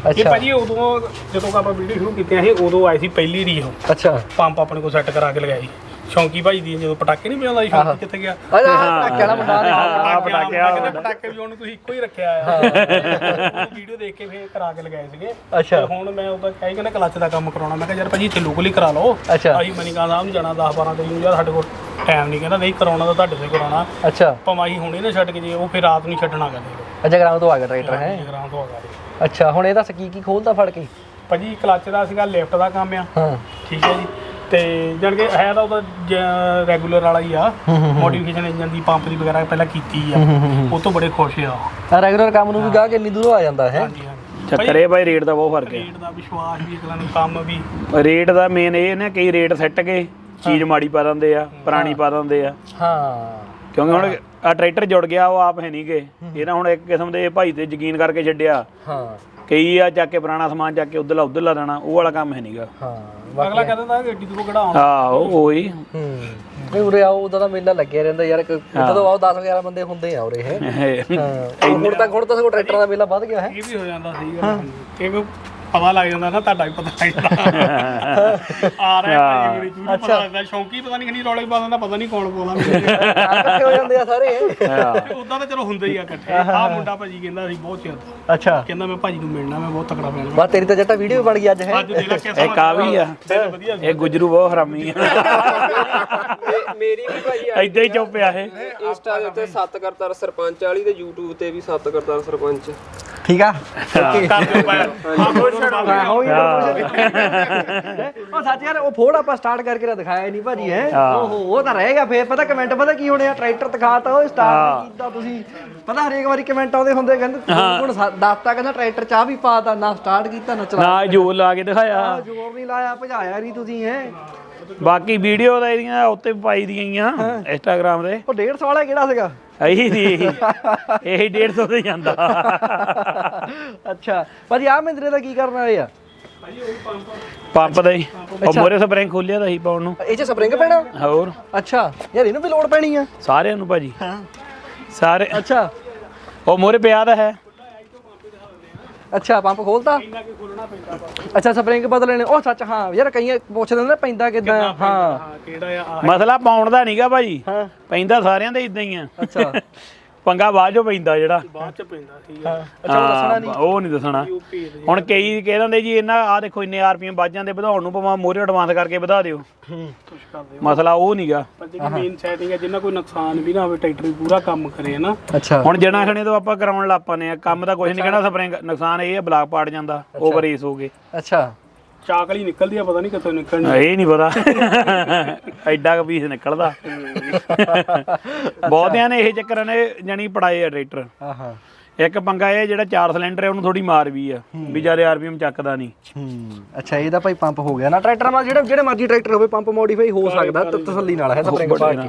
ਅੱਛਾ। ਭਾਜੀ ਉਦੋਂ ਜਦੋਂ ਆਪਾਂ ਵੀਡੀਓ ਸ਼ੁਰੂ ਕੀਤੀਆਂ ਸੀ ਉਦੋਂ ਆਈ ਸੀ ਪਹਿਲੀ ਰੀ ਉਹ ਅੱਛਾ। ਪੰਪ ਆਪਣੇ ਕੋਲ ਸੈੱਟ ਕਰਾ ਕੇ ਲਗਾਈ। ਸ਼ੌਂਕੀ ਭਾਈ ਦੀ ਜਦੋਂ ਪਟਾਕੇ ਨਹੀਂ ਪਿਆਉਂਦਾ ਸੀ ਸ਼ੌਂਕੀ ਕਿੱਥੇ ਗਿਆ? ਅਰੇ ਪਟਾਕੇ ਵਾਲਾ ਮੁੰਡਾ ਨੇ ਆ ਪਟਾਕੇ ਆ ਕਹਿੰਦੇ ਪਟਾਕੇ ਵੀ ਉਹਨੂੰ ਤੁਸੀਂ ਇੱਕੋ ਹੀ ਰੱਖਿਆ ਆ। ਵੀਡੀਓ ਦੇਖ ਕੇ ਫੇਰ ਕਰਾ ਕੇ ਲਗਾਏ ਸੀਗੇ। ਅੱਛਾ। ਤੇ ਹੁਣ ਮੈਂ ਉਹਦਾ ਕਹੀ ਕਹਿੰਦਾ ਕਲੱਚ ਦਾ ਕੰਮ ਕਰਾਉਣਾ। ਮੈਂ ਕਿਹਾ ਯਾਰ ਭਾਜੀ ਇੱਥੇ ਲੋਕਲ ਹੀ ਕਰਾ ਲਓ। ਅੱਛਾ। ਅਸੀਂ ਮਨੀਕਾ ਸਾਹਿਬ ਨੂੰ ਜਾਣਾ 10 12 ਤਰੀਕ ਨੂੰ। ਯਾਰ ਸਾਡੇ ਕੋਲ ਟਾਈਮ ਨਹੀਂ ਕਹਿੰਦਾ। ਨਹੀਂ ਕਰਾਉਣਾ ਤਾਂ ਤੁਹਾਡੇ ਤੋਂ ਕਰਾਉਣਾ। ਅੱਛਾ। ਅਸੀਂ ਹੁਣੇ ਨਾ ਛੱਡ ਕੇ ਜੇ ਉਹ ਫਿਰ ਰਾਤ ਨੂੰ ਛੱਡਣਾ ਕਹਿੰਦੇ ਅੱਛਾ ਗਰਾਮ ਤੋਂ ਆ ਗਿਆ ਟਰੈਕਟਰ ਹੈ? ਜਗਰਾਉਂ ਤੋਂ ਆ ਗਿਆ। ਅੱਛਾ ਹੁਣ ਇਹਦਾ ਕੀ ਕੀ ਖੋਲਦਾ ਫੜ ਕੇ? ਭਾਜੀ ਕਲੱਚ ਦਾ ਸੀਗਾ ਲਿਫਟ ਦਾ ਕੰਮ ਆ। ਹਾਂ। ਠੀਕ ਹੈ ਜੀ। ਤੇ ਜਾਣ ਕੇ ਹੈ ਤਾਂ ਉਹਦਾ ਰੈਗੂਲਰ ਵਾਲਾ ਹੀ ਆ। ਮੋਡੀਫਿਕੇਸ਼ਨ ਇੰਜਨ ਦੀ ਪੰਪ ਦੀ ਵਗੈਰਾ ਪਹਿਲਾਂ ਕੀਤੀ ਆ। ਉਹ ਤੋਂ ਬੜੇ ਖੁਸ਼ ਆ। ਆ ਰੈਗੂਲਰ ਕੰਮ ਨੂੰ ਵੀ ਗਾਹ ਕੇ ਇੰਨੀ ਦੂਰੋਂ ਆ ਜਾਂਦਾ ਹੈ। ਹਾਂਜੀ ਹਾਂਜੀ। ਚੱਕਰੇ ਭਾਈ ਰੇਟ ਦਾ ਬਹੁਤ ਫ਼ਰਕ ਹੈ ਰੇਟ ਦਾ ਵਿਸ਼ਵਾਸ ਵੀ ਅਗਲਾ ਨੂੰ ਕੰਮ ਵੀ। ਰੇਟ ਦਾ ਮੇਨ ਇਹ ਨੇ ਕਈ ਰੇਟ ਸੈੱਟ ਕੇ ਚੀਜ਼ ਮਾੜੀ ਪਾ ਦਿੰਦੇ ਆ ਪੁਰਾਣੀ ਪਾ ਦਿੰਦੇ ਆ। ਹਾਂ। ਕਿਉਂਕਿ ਹੁਣ ਆ ਟਰੈਕਟਰ ਜੁੜ ਗਿਆ ਉਹ ਆਪ ਹੈ ਨਹੀਂਗੇ ਇਹ ਨਾ ਹੁਣ ਇੱਕ ਕਿਸਮ ਦੇ ਭਾਈ ਤੇ ਯਕੀਨ ਕਰਕੇ ਛੱਡਿਆ। ਹਾਂ। ਕਈ ਆ ਚੱਕ ਕੇ ਪੁਰਾਣਾ ਸਮਾਨ ਚੱਕ ਕੇ ਉਧਰਲਾ ਉਧਰਲਾ ਦੇਣਾ ਉਹ ਵਾਲਾ ਕੰਮ ਹੈ ਨਹੀਂਗਾ ਹਾਂ। ਅਗਲਾ ਕਹਿੰਦਾ ਤਾਂ ਗੱਡੀ ਤੋਂ ਕਿਹੜਾ ਆਉਣਾ। ਹਾਂ ਉਹ। ਉਹੀ ਹੂੰ। ਨਹੀਂ ਉਰੇ ਆਓ ਉਦੋਂ ਦਾ ਮੇਲਾ ਲੱਗਿਆ ਰਹਿੰਦਾ ਯਾਰ ਇੱਕ ਜਦੋਂ ਆਓ 10 11 ਬੰਦੇ ਹੁੰਦੇ ਆ ਉਰੇ ਹੈ। ਇਹ- ਹਾਂ। ਹੁਣ ਤੱਕ ਹੁਣ ਤਾਂ ਸਗੋਂ ਟਰੈਕਟਰਾਂ ਦਾ ਮੇਲਾ ਵੱਧ ਗਿਆ ਹੈ। ਇਹ ਵੀ ਹੋ ਜਾਂਦਾ ਸਹੀ ਗੱਲ ਹੈ। ਇਹ ਪਤਾ ਲੱਗ ਜਾਂਦਾ ਨਾ ਤੁਹਾਡਾ ਵੀ ਪਤਾ ਲੱਗਦਾ ਆ ਰਿਹਾ ਭਾਈ ਮੇਰੀ ਚੂੜੀ ਪਤਾ ਲੱਗਦਾ ਸ਼ੌਂਕੀ ਪਤਾ ਨਹੀਂ ਕਿੰਨੀ ਰੌਲੇ ਪਾ ਦਿੰਦਾ ਪਤਾ ਨਹੀਂ ਕੌਣ ਬੋਲਦਾ। ਇਕੱਠੇ ਹੋ ਜਾਂਦੇ ਆ ਸਾਰੇ। ਉਦਾਂ ਤਾਂ ਚਲੋ ਹੁੰਦੇ ਹੀ ਆ ਇਕੱਠੇ। ਆਹ ਮੁੰਡਾ ਭਾਜੀ ਕਹਿੰਦਾ ਸੀ ਬਹੁਤ ਚਿਰ ਦਾ ਅੱਛਾ। ਕਹਿੰਦਾ ਮੈਂ ਭਾਜੀ ਨੂੰ ਮਿਲਣਾ ਮੈਂ ਬਹੁਤ ਤਕੜਾ ਫੈਨ ਬਸ ਤੇਰੀ ਤਾਂ ਜੱਟਾ ਵੀਡੀਓ ਬਣ ਗਈ ਅੱਜ ਹੈ? ਅੱਜ ਦੇ ਲੱਕੇ ਇੱਕ ਆ। ਵੀ ਆ ਵਧੀਆ ਇਹ ਗੁਜਰੂ ਬਹੁਤ ਹਰਾਮੀ ਆ। ਮੇਰੀ ਵੀ ਭਾਜੀ ਏਦਾਂ ਹੀ ਚੁੱਪਿਆ ਇਹ। ਇੰਸਟਾ ਦੇ ਉੱਤੇ ਸੱਤ ਕਰਤਾਰ ਸਰਪੰਚ ਵਾਲੀ ਤੇ YouTube ਤੇ ਵੀ ਸੱਤ ਕਰਤਾਰ ਸਰਪੰਚ। ਠੀਕ ਆ? ਕਰ ਦਿਓ ਪੈਰ ਹਾਂ ਹੋ ਉਹ ਸੱਚ ਯਾਰ ਉਹ ਫੋੜ ਆਪਾਂ ਸਟਾਰਟ ਕਰਕੇ ਤਾਂ ਦਿਖਾਇਆ ਨਹੀਂ ਭਾਜੀ ਹੈ। ਓਹੋ ਉਹ ਤਾਂ ਰਹੇਗਾ ਫੇਰ। ਪਤਾ ਕਮੈਂਟ ਪਤਾ ਕੀ ਹੋਣੇ ਆ? ਟਰੈਕਟਰ ਦਿਖਾਤਾ ਉਹ ਸਟਾਰਟ ਕੀਤਾ ਤੁਸੀਂ। ਪਤਾ ਹਰੇਕ ਵਾਰੀ ਕਮੈਂਟ ਆਉਂਦੇ ਹੁੰਦੇ ਕਹਿੰਦੇ ਹੁਣ ਸਾ- ਦੱਸਤਾ ਕਹਿੰਦਾ ਟਰੈਕਟਰ ਚਾਹ ਵੀ ਪਾਤਾ ਨਾ ਸਟਾਰਟ ਕੀਤਾ ਨਾ ਚਲਾ ਨਾ ਜੋਰ ਲਾ ਕੇ ਦਿਖਾਇਆ। ਜ਼ੋਰ ਨਹੀਂ ਲਾਇਆ ਭਜਾਇਆ ਨਹੀਂ ਤੁਸੀਂ ਹੈ। ਬਾਕੀ ਵੀਡੀਓ ਤਾਂ ਇਹਦੀਆਂ ਉੱਤੇ ਵੀ ਪਾਈ ਦੀਆਂ ਹੀ ਆ ਇੰਸਟਾਗ੍ਰam ਤੇ। ਉਹ 150 ਵਾਲਾ ਕਿਹੜਾ ਸੀਗਾ? ਇਹੀ ਦੀ ਇਹੀ। ਇਹੀ 150 ਤੇ ਜਾਂਦਾ। ਅੱਛਾ। ਭਾਜੀ ਆ ਮਹਿੰਦਰੇ ਦਾ ਕੀ ਕਰਨ ਵਾਲੇ ਆ? ਪੰਪ ਦਾ ਹੀ। ਉਹ ਮੋਰੇ ਸਪਰਿੰਗ ਖੋਲਿਆ ਤਾਂ ਹੀ ਪਾਉਣ ਨੂੰ। ਇਹ ਚ ਸਪਰਿੰਗ ਪੈਣਾ? ਹੋਰ। ਅੱਛਾ। ਯਾਰ ਇਹਨੂੰ ਵੀ ਲੋਡ ਪੈਣੀ ਆ। ਸਾਰਿਆਂ ਨੂੰ ਭਾਜੀ। ਸਾਰੇ ਅੱਛਾ। ਉਹ ਮੋਰੇ ਪਿਆ ਤਾਂ ਹੈ। ਅੱਛਾ ਪੰਪ ਖੋਲਤਾ? ਅੱਛਾ ਸਪਰਿੰਗ ਬਦਲਣੇ। ਉਹ ਸੱਚ ਹਾਂ ਯਾਰ ਕਈਆਂ ਪੁੱਛਦੇ ਨੇ ਪੈਂਦਾ ਕਿਦਾਂ ਹਾਂ। ਹਾਂ ਕਿਹੜਾ ਆ? ਮਸਲਾ ਪਾਉਣ ਦਾ ਨਹੀਂਗਾ ਭਾਜੀ। ਹਾਂ। ਪੈਂਦਾ ਸਾਰਿਆਂ ਦੇ ਇਦਾਂ ਹੀ ਆ। ਅੱਛਾ। ਪੰਗਾ ਬਾਅਦ ਚੋਂ ਪੈਂਦਾ ਜਿਹੜਾ। ਬਾਅਦ ਚ ਪੈਂਦਾ ਠੀਕ ਆ। ਅੱਛਾ ਉਹ ਦੱਸਣਾ ਨਹੀਂ ਹਾਂ, ਉਹ ਨਹੀਂ ਦੱਸਣਾ। ਦੇ ਹੁਣ ਕਈ ਕਹਿ ਦਿੰਦੇ ਜੀ ਇਹਨਾਂ ਆ ਦੇਖੋ ਇੰਨੇ ਆਰਪੀਐਮ ਵੱਜ ਜਾਂਦੇ ਵਧਾਉਣ ਨੂੰ ਭਾਵੇਂ ਮੋਰੇ ਐਡਵਾਂਸ ਕਰਕੇ ਵਧਾ ਦਿਓ। ਕੁਛ ਮਸਲਾ ਉਹ ਨਹੀਂਗਾ ਪਰ ਜਿਹੜੀ ਮੇਨ ਸੈਟਿੰਗ ਹੈ ਜਿੰਨਾ ਕੋਈ ਨੁਕਸਾਨ ਵੀ ਨਾ ਹੋਵੇ ਟਰੈਕਟਰ ਵੀ ਪੂਰਾ ਕੰਮ ਕਰੇ ਨਾ ਅੱਛਾ। ਹੁਣ ਜਣਾ ਖਣੇ ਤੋਂ ਆਪਾਂ ਕਰਾਉਣ ਲੱਪਾਨੇ ਆ ਕੰਮ ਦਾ ਕੁਝ ਨਹੀਂ ਕਹਿਣਾ ਸਪਰਿੰਗ ਨੁਕਸਾਨ ਇਹ ਆ ਬਲਾਕ ਪਾੜ ਜਾਂਦਾ ਓਵਰ ਏਸ ਹੋ ਗਏ। ਅੱਛਾ। ਚਾਕਲੀ ਨਿਕਲਦੀ ਆ ਪਤਾ ਨਹੀਂ ਕਿੱਥੋਂ ਨਿਕਲਣੀ ਇਹ ਨਹੀਂ ਪਤਾ। ਐਡਾ ਕੁ ਪੀਸ ਨਿਕਲਦਾ। ਬਹੁਤਿਆਂ ਨੇ ਇਹ ਚੱਕਰਾਂ ਨੇ ਜਾਨੀ ਪੜਾਏ ਆ ਟਰੈਕਟਰ ਹਾਂ ਹਾਂ ਇੱਕ ਪੰਗਾ ਇਹ ਜਿਹੜਾ 4 ਸਿਲੰਡਰ ਹੈ ਉਹਨੂੰ ਥੋੜੀ ਮਾਰ ਵੀ ਆ। ਵੀ ਜ਼ਿਆਦਾ ਆਰਪੀਐਮ ਚੱਕਦਾ ਨਹੀਂ ਹੂੰ। ਅੱਛਾ ਇਹਦਾ ਭਾਈ ਪੰਪ ਹੋ ਗਿਆ। ਨਾ ਟਰੈਕਟਰ ਨਾਲ ਜਿਹੜੇ ਜਿਹੜੇ ਮਰਜ਼ੀ ਟਰੈਕਟਰ ਹੋਵੇ ਪੰਪ ਮੋਡੀਫਾਈ ਹੋ ਸਕਦਾ ਤਸੱਲੀ ਨਾਲ ਹੈ ਸਪਰਿੰਗ ਪਾ ਕੇ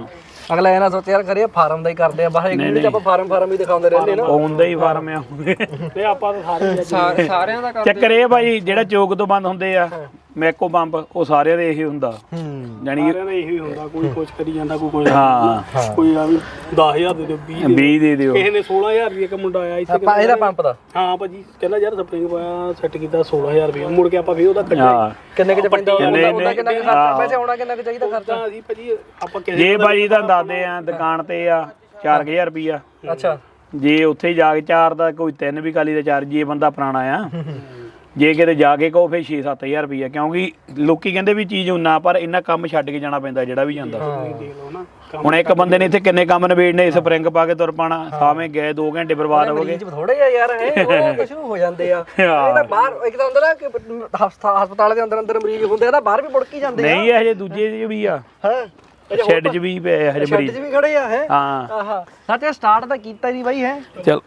ਅਗਲਾ ਇਹ ਨਾ ਸੋਚੇ ਯਾਰ ਖਰੇ ਫਾਰਮ ਦਾ ਹੀ ਕਰਦੇ ਆ ਬਾਹਰ ਇੱਕ ਵੀਡੀਓ ਚ ਆਪਾਂ ਫਾਰਮ ਫਾਰਮ ਹੀ ਦਿਖਾਉਂਦੇ ਰਹਿੰਦੇ ਨਾ। ਆਉਂਦਾ ਹੀ ਫਾਰਮ ਆ। ਤੇ ਆਪਾਂ ਤਾਂ ਸਾਰੇ ਸਾਰਿਆਂ ਦਾ ਕਰ ਚੱਕਰ ਇਹ ਭਾਈ ਜਿਹੜਾ ਚੌਕ ਤੋਂ ਬੰਦ ਹੁੰਦੇ ਆ ਮੈਕੋ ਪੰਪ ਉਹ ਸਾਰਿਆਂ ਦੇ ਇਹੀ ਹੁੰਦਾ। ਹੂੰ। ਜਾਨੀ ਸਾਰਿਆਂ ਦਾ ਇਹੀ ਹੁੰਦਾ ਕੋਈ ਕੁਛ ਕਰੀ ਜਾਂਦਾ ਕੋਈ ਕੁਛ ਹਾਂ। ਕੋਈ ਆ ਵੀ 10000 ਦੇ ਦਿਓ 20 ਦੇ 20 ਦੇ ਦਿਓ। ਕਿਸੇ ਨੇ 16000 ਰੁਪਏ ਇੱਕ ਮੁੰਡਾ ਆਇਆ ਇੱਥੇ ਆਪਾਂ ਇਹਦਾ ਪੰਪ ਦਾ? ਹਾਂ ਭਾਜੀ ਕਹਿੰਦਾ ਯਾਰ ਸਪਰਿੰਗ ਪਾਇਆ ਸੈੱਟ ਕੀਤਾ 16000 ਰੁਪਏ। ਮੁੜ ਕੇ ਆਪਾਂ ਫੇਰ ਉਹਦਾ ਕੱਢਿਆ। ਹਾਂ। ਕਿੰਨੇ ਕੁ ਚ ਪੈਂਦਾ ਕਿੰਨੇ- ਉਹਦਾ ਉਹਦਾ ਕਿੰਨਾ ਕੁ ਖਰਚਾ ਵੈਸੇ ਆਉਣਾ ਕਿੰਨਾ ਕੁ ਚਾਹੀਦਾ ਖਰਚਾ? ਤਾਂ ਅਸੀਂ ਭਾਜੀ ਆਪਾਂ ਕਿਸੇ ਜੇ ਭਾਜੀ ਤਾਂ ਦੱਸਦੇ ਆ ਦੁਕਾਨ ਤੇ ਆ 4000 ਰੁਪਿਆ ਅੱਛਾ। ਜੇ ਉੱਥੇ ਜਾ ਕੇ ਚਾਰ ਦਾ ਕੋਈ ਤਿੰਨ ਵੀ ਕਾਲੀ ਦਾ ਚਾਰ ਜੇ ਬੰਦਾ ਪੁਰਾਣਾ ਆ ਜੇ ਕਿਤੇ ਜਾ ਕੇ ਕਹੋ ਫੇ 6-7000 ਰੁਪਿਆ ਕਿਉਂਕਿ ਲੋਕੀ ਕਹਿੰਦੇ ਵੀ ਚੀਜ਼ ਉਨਾ ਪਰ ਇੰਨਾ ਕੰਮ ਛੱਡ ਕੇ ਜਾਣਾ ਪੈਂਦਾ ਜਿਹੜਾ ਵੀ ਜਾਂਦਾ। ਹੁਣ ਇੱਕ ਬੰਦੇ ਨੇ ਇੱਥੇ ਕਿੰਨੇ ਕੰਮ ਨਵੇੜਨੇ ਸਪਰਿੰਗ ਪਾ ਕੇ ਤੁਰ ਪਾਣਾ ਸਾਵੇਂ ਗਏ 2 ਘੰਟੇ ਬਰਬਾਦ ਹੋ ਗਏ। ਥੋੜੇ ਆ ਯਾਰ ਹੈ ਉਹ ਕੁਝ ਹੋ ਜਾਂਦੇ ਆ। ਇਹ ਤਾਂ ਬਾਹਰ ਇੱਕ ਤਾਂ ਹੁੰਦਾ ਨਾ ਕਿ ਹਸਪਤਾਲ ਦੇ ਅੰਦਰ ਅੰਦਰ ਮਰੀਜ਼ ਹੁੰਦੇ ਆ ਤਾਂ ਬਾਹਰ ਵੀ ਮੁੜਕੀ ਜਾਂਦੇ ਆ। ਨਹੀਂ ਇਹ ਹਜੇ ਦੂਜੇ ਵੀ ਆ। ਹਾਂ? ਸ਼ੈੱਡ 'ਚ ਵੀ ਪਏ ਹਜੇ ਸ਼ੈੱਡ ਮਰੀਜ਼। 'ਚ ਵੀ ਖੜੇ ਆ ਹੈ? ਹਾਂ। ਆਹਾ। ਸੱਚ ਸਟਾਰਟ ਤਾਂ ਕੀਤਾ ਹੀ ਨਹੀਂ ਬਾਈ ਹੈ? ਚਲ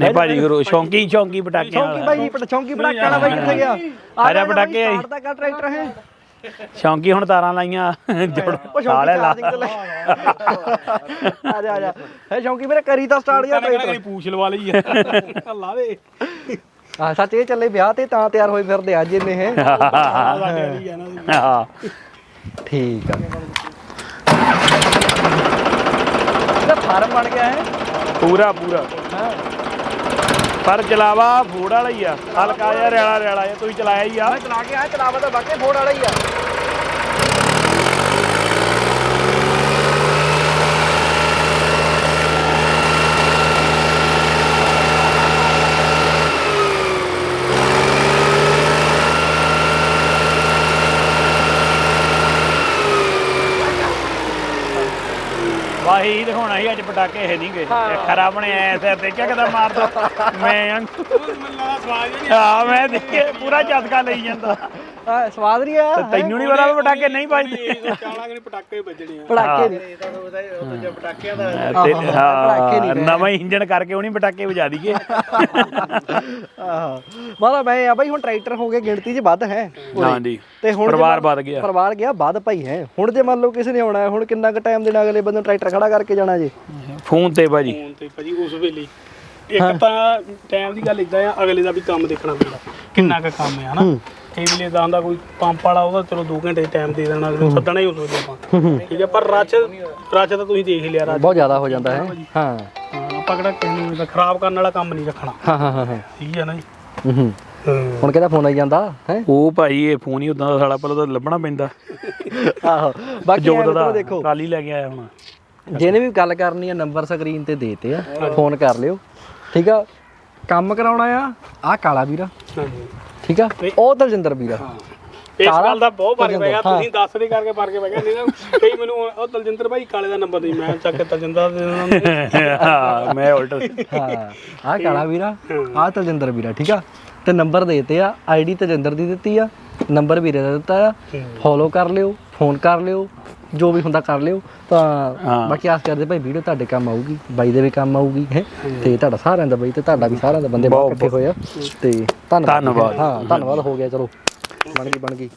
ਨਹੀਂ ਭਾਜੀ ਕਰੋ ਸ਼ੌਂਕੀ ਸ਼ੌਂਕੀ ਪਟਾਕੇ ਚੌਂਕੀ ਬਾਈ ਪਟ ਚੌਂਕੀ ਪਟਾਕੇ ਵਾਲਾ ਬਾਈ ਕਿੱਥੇ ਗਿਆ? ਆ ਜਾ ਪਟਾਕੇ ਆਈ। ਸਟਾਰਟ ਦਾ ਕਰ ਟਰੈਕਟਰ ਹੈ ਸ਼ੌਂਕੀ ਹੁਣ ਤਾਰਾਂ ਲਾਈਆਂ। ਜੋੜ ਸਾਲੇ ਸ਼ੌਂਕੀ ਲਾ ਆ ਜਾ ਆ ਜਾ। ਹੈ ਸ਼ੌਂਕੀ ਮੇਰੇ ਕਰੀ ਤਾਂ ਸਟਾਰਟ ਯਾਰ ਟਰੈਕਟਰ। ਕਰੀ ਪੂਛ ਲਵਾ ਲਈ ਆ। ਲਾ ਦੇ। ਹਾਂ ਸੱਚ ਇਹ ਚੱਲੇ ਵਿਆਹ ਤੇ ਤਾਂ ਤਿਆਰ ਹੋਏ ਫਿਰਦੇ ਅੱਜ ਇਹਨੇ ਹੈ। ਵਾਲੀ ਆ ਹਾਂ ਠੀਕ ਆ। ਇਹਦਾ ਫਾਰਮ ਬਣ ਗਿਆ ਹੈ। ਪੂਰਾ ਪੂਰਾ। ਹਾਂ। ਪਰ ਚਲਾਵਾ ਫੂੜ ਵਾਲਾ ਹੀ ਆ। ਹਲਕਾ ਜਿਹਾ ਰਿਆਲਾ ਰਿਆਲਾ ਜਿਹਾ, ਤੁਸੀਂ ਚਲਾਇਆ ਹੀ ਆ। ਮੈਂ ਚਲਾ ਕੇ ਆ ਚਲਾਵਾ ਤਾਂ ਵਾਕਈ ਫੋੜ ਵਾਲਾ ਹੀ ਆ। ਦਿਖਾਉਣਾ ਸੀ ਅੱਜ ਪਟਾਕੇ ਹੈ। ਨਹੀਂਗੇ ਖਰਾ ਬਣਿਆ ਐ ਦੇਖਿਆ ਕਿਦਾਂ ਮਾਰਦਾ ਮੈਂ ਮੈਨੂੰ ਹੀ ਮੈਂ ਦੇਖੇ ਪੂਰਾ ਝਟਕਾ ਲਈ ਜਾਂਦਾ। ਆ ਸਵਾਦ ਨਹੀਂ ਆ ਤੈਨੂੰ ਨਹੀਂ ਪਤਾ ਵੀ ਪਟਾਕੇ ਨਹੀਂ ਵੱਜਦੇ ਨਹੀਂ ਚਾਲਾ ਕਿ ਪਟਾਕੇ ਵੱਜਣੇ ਆ। ਨਹੀਂ ਤੇ ਪਟਾਕੇ ਨਹੀਂ ਹਾਂ ਨਵਾਂ ਇੰਜਣ ਕਰਕੇ ਉਹਨੀ ਪਟਾਕੇ ਵਜਾ ਦਈਏ। ਆਹ। ਮਤਲਬ ਮੈਂ ਆ ਬਾਈ ਹੁਣ ਟਰੈਕਟਰ ਹੋ ਗਏ ਗਿਣਤੀ 'ਚ ਵੱਧ ਹੈ। ਹਾਂਜੀ ਤੇ ਹੁਣ ਪਰਿਵਾਰ ਵੱਧ ਗਿਆ। ਪਰਿਵਾਰ ਗਿਆ ਵੱਧ ਭਾਈ ਹੈ। ਹੁਣ ਜੇ ਮੰਨ ਲਓ ਕਿਸੇ ਨੇ ਆਉਣਾ ਹੈ ਹੁਣ ਕਿੰਨਾ ਕੁ ਟਾਈਮ ਦੇਣਾ ਅਗਲੇ ਬੰਦੇ ਨੂੰ ਟਰੈਕਟਰ ਖੜਾ ਕਰਕੇ ਜਾਣਾ ਜੇ? ਫੋਨ ਤੇ ਭਾਜੀ। ਫੋਨ ਤੇ ਭਾਜੀ ਉਸ ਵੇਲੇ। ਇੱਕ ਤਾਂ ਟਾਈਮ ਦੀ ਗੱਲ ਇਦਾਂ ਆ ਅਗਲੇ ਦਾ ਵੀ ਕੰਮ ਦੇਖਣਾ ਪੈਂਦਾ ਕਿੰਨਾ ਕੁ ਕੰਮ ਹੈ ਹਨਾ? ਇਦਾਂ ਦਾ ਕੋਈ ਪੰਪ ਵਾਲਾ ਉਹਦਾ ਚਲੋ 2 ਘੰਟੇ ਟਾਈਮ ਦੇ ਦੇਣਾ ਅਗਲੇ ਨੂੰ ਸੱਦਣਾ ਹੀ ਹੋ ਆਪਾਂ। ਠੀਕ ਹੈ ਪਰ ਰਚ ਰਚ ਤਾਂ ਤੁਸੀਂ ਦੇਖ ਹੀ ਲਿਆ ਰਚ ਬਹੁਤ ਜ਼ਿਆਦਾ ਹੋ ਜਾਂਦਾ ਹੈ। ਹਾਂ। ਆਪਾਂ ਕਿਹੜਾ ਕਿਸੇ ਨੂੰ ਖਰਾਬ ਕਰਨ ਵਾਲਾ ਕੰਮ ਨਹੀਂ ਰੱਖਣਾ। ਹਾਂ ਹਾਂ ਹਾਂ ਹਾਂ। ਠੀਕ ਹੈ ਨਾ ਜੀ। ਹੂੰ, ਹੁਣ ਕਿਹਦਾ ਫੋਨ ਆਈ ਜਾਂਦਾ ਹੈ? ਉਹ ਭਾਈ ਇਹ ਫੋਨ ਹੀ ਉਦਾਂ ਦਾ ਸਾਲਾ ਪਹਿਲਾਂ ਤਾਂ ਲੱਭਣਾ ਪੈਂਦਾ। ਆਹੋ। ਬਾਕੀ ਐਂ ਦਾ ਦੇਖੋ। ਕੱਲ ਲੈ ਕੇ ਆਇਆ ਹੁਣ। ਜਿਹਨੇ ਵੀ ਗੱਲ ਕਰਨੀ ਆ ਨੰਬਰ ਸਕਰੀਨ ਤੇ ਦੇਤੇ ਆ। ਫੋਨ ਕਰ ਲਿਓ। ਠੀਕ ਆ? ਕੰਮ ਕਰਾਉਣਾ ਆ ਆ ਕਾਲਾ ਵੀਰਾ। ਹਾਂਜੀ। ਠੀਕ ਆ? ਉਹ ਦਲਜਿੰਦਰ ਵੀਰਾ। ਇਸ ਗੱਲ ਦਾ ਬਹੁਤ ਫ਼ਰਕ ਪੈ ਗਿਆ। ਤੁਸੀਂ ਦੱਸ ਦੇ ਕਰਕੇ ਫ਼ਰਕ ਪੈ ਗਿਆ। ਨਹੀਂ ਤਾਂ ਕਈ ਮੈਨੂੰ ਉਹ ਦਲਜਿੰਦਰ ਭਾਈ ਕਾਲੇ ਦਾ ਨੰਬਰ ਨਹੀਂ। ਮੈਂ ਚੱਕ ਕੇ ਦਲਜਿੰਦਰ ਦੇ। ਹਾਂ ਮੈਂ ਉਲਟ। ਹਾਂ ਆ ਕਾਲਾ ਵੀਰਾ ਆ ਤਲਜਿੰਦਰ ਵੀਰਾ ਠੀਕ ਆ? ਤੇ ਨੰਬਰ ਦੇਤੇ ਆ। ਆਈਡੀ ਤਲਜਿੰਦਰ ਦੀ ਦਿੱਤੀ ਆ। ਨੰਬਰ ਵੀਰੇ ਦਾ ਦਿੱਤਾ ਆ। ਫੋਲੋ ਕਰ ਲਿਓ ਫੋਨ ਕਰ ਲਿਓ। ਜੋ ਵੀ ਹੁੰਦਾ ਕਰ ਲਿਓ। ਤਾਂ। ਬਾਕੀ ਆਸ ਕਰਦੇ ਭਾਈ ਵੀਡੀਓ ਤੁਹਾਡੇ ਕੰਮ ਆਊਗੀ ਬਾਈ ਦੇ ਵੀ ਕੰਮ ਆਊਗੀ ਹੈ। ਤੇ ਤੁਹਾਡਾ ਸਾਰਿਆਂ ਦਾ ਬਾਈ ਤੇ ਤੁਹਾਡਾ ਵੀ ਸਾਰਿਆਂ ਦਾ ਬੰਦੇ ਬਹੁਤ ਇਕੱਠੇ ਹੋਏ ਆ। ਤੇ ਧੰਨਵਾਦ। ਹਾਂ ਧੰਨਵਾਦ ਹੋ ਗਿਆ ਚਲੋ। ਬਣ ਗਈ ਬਣ ਗਈ।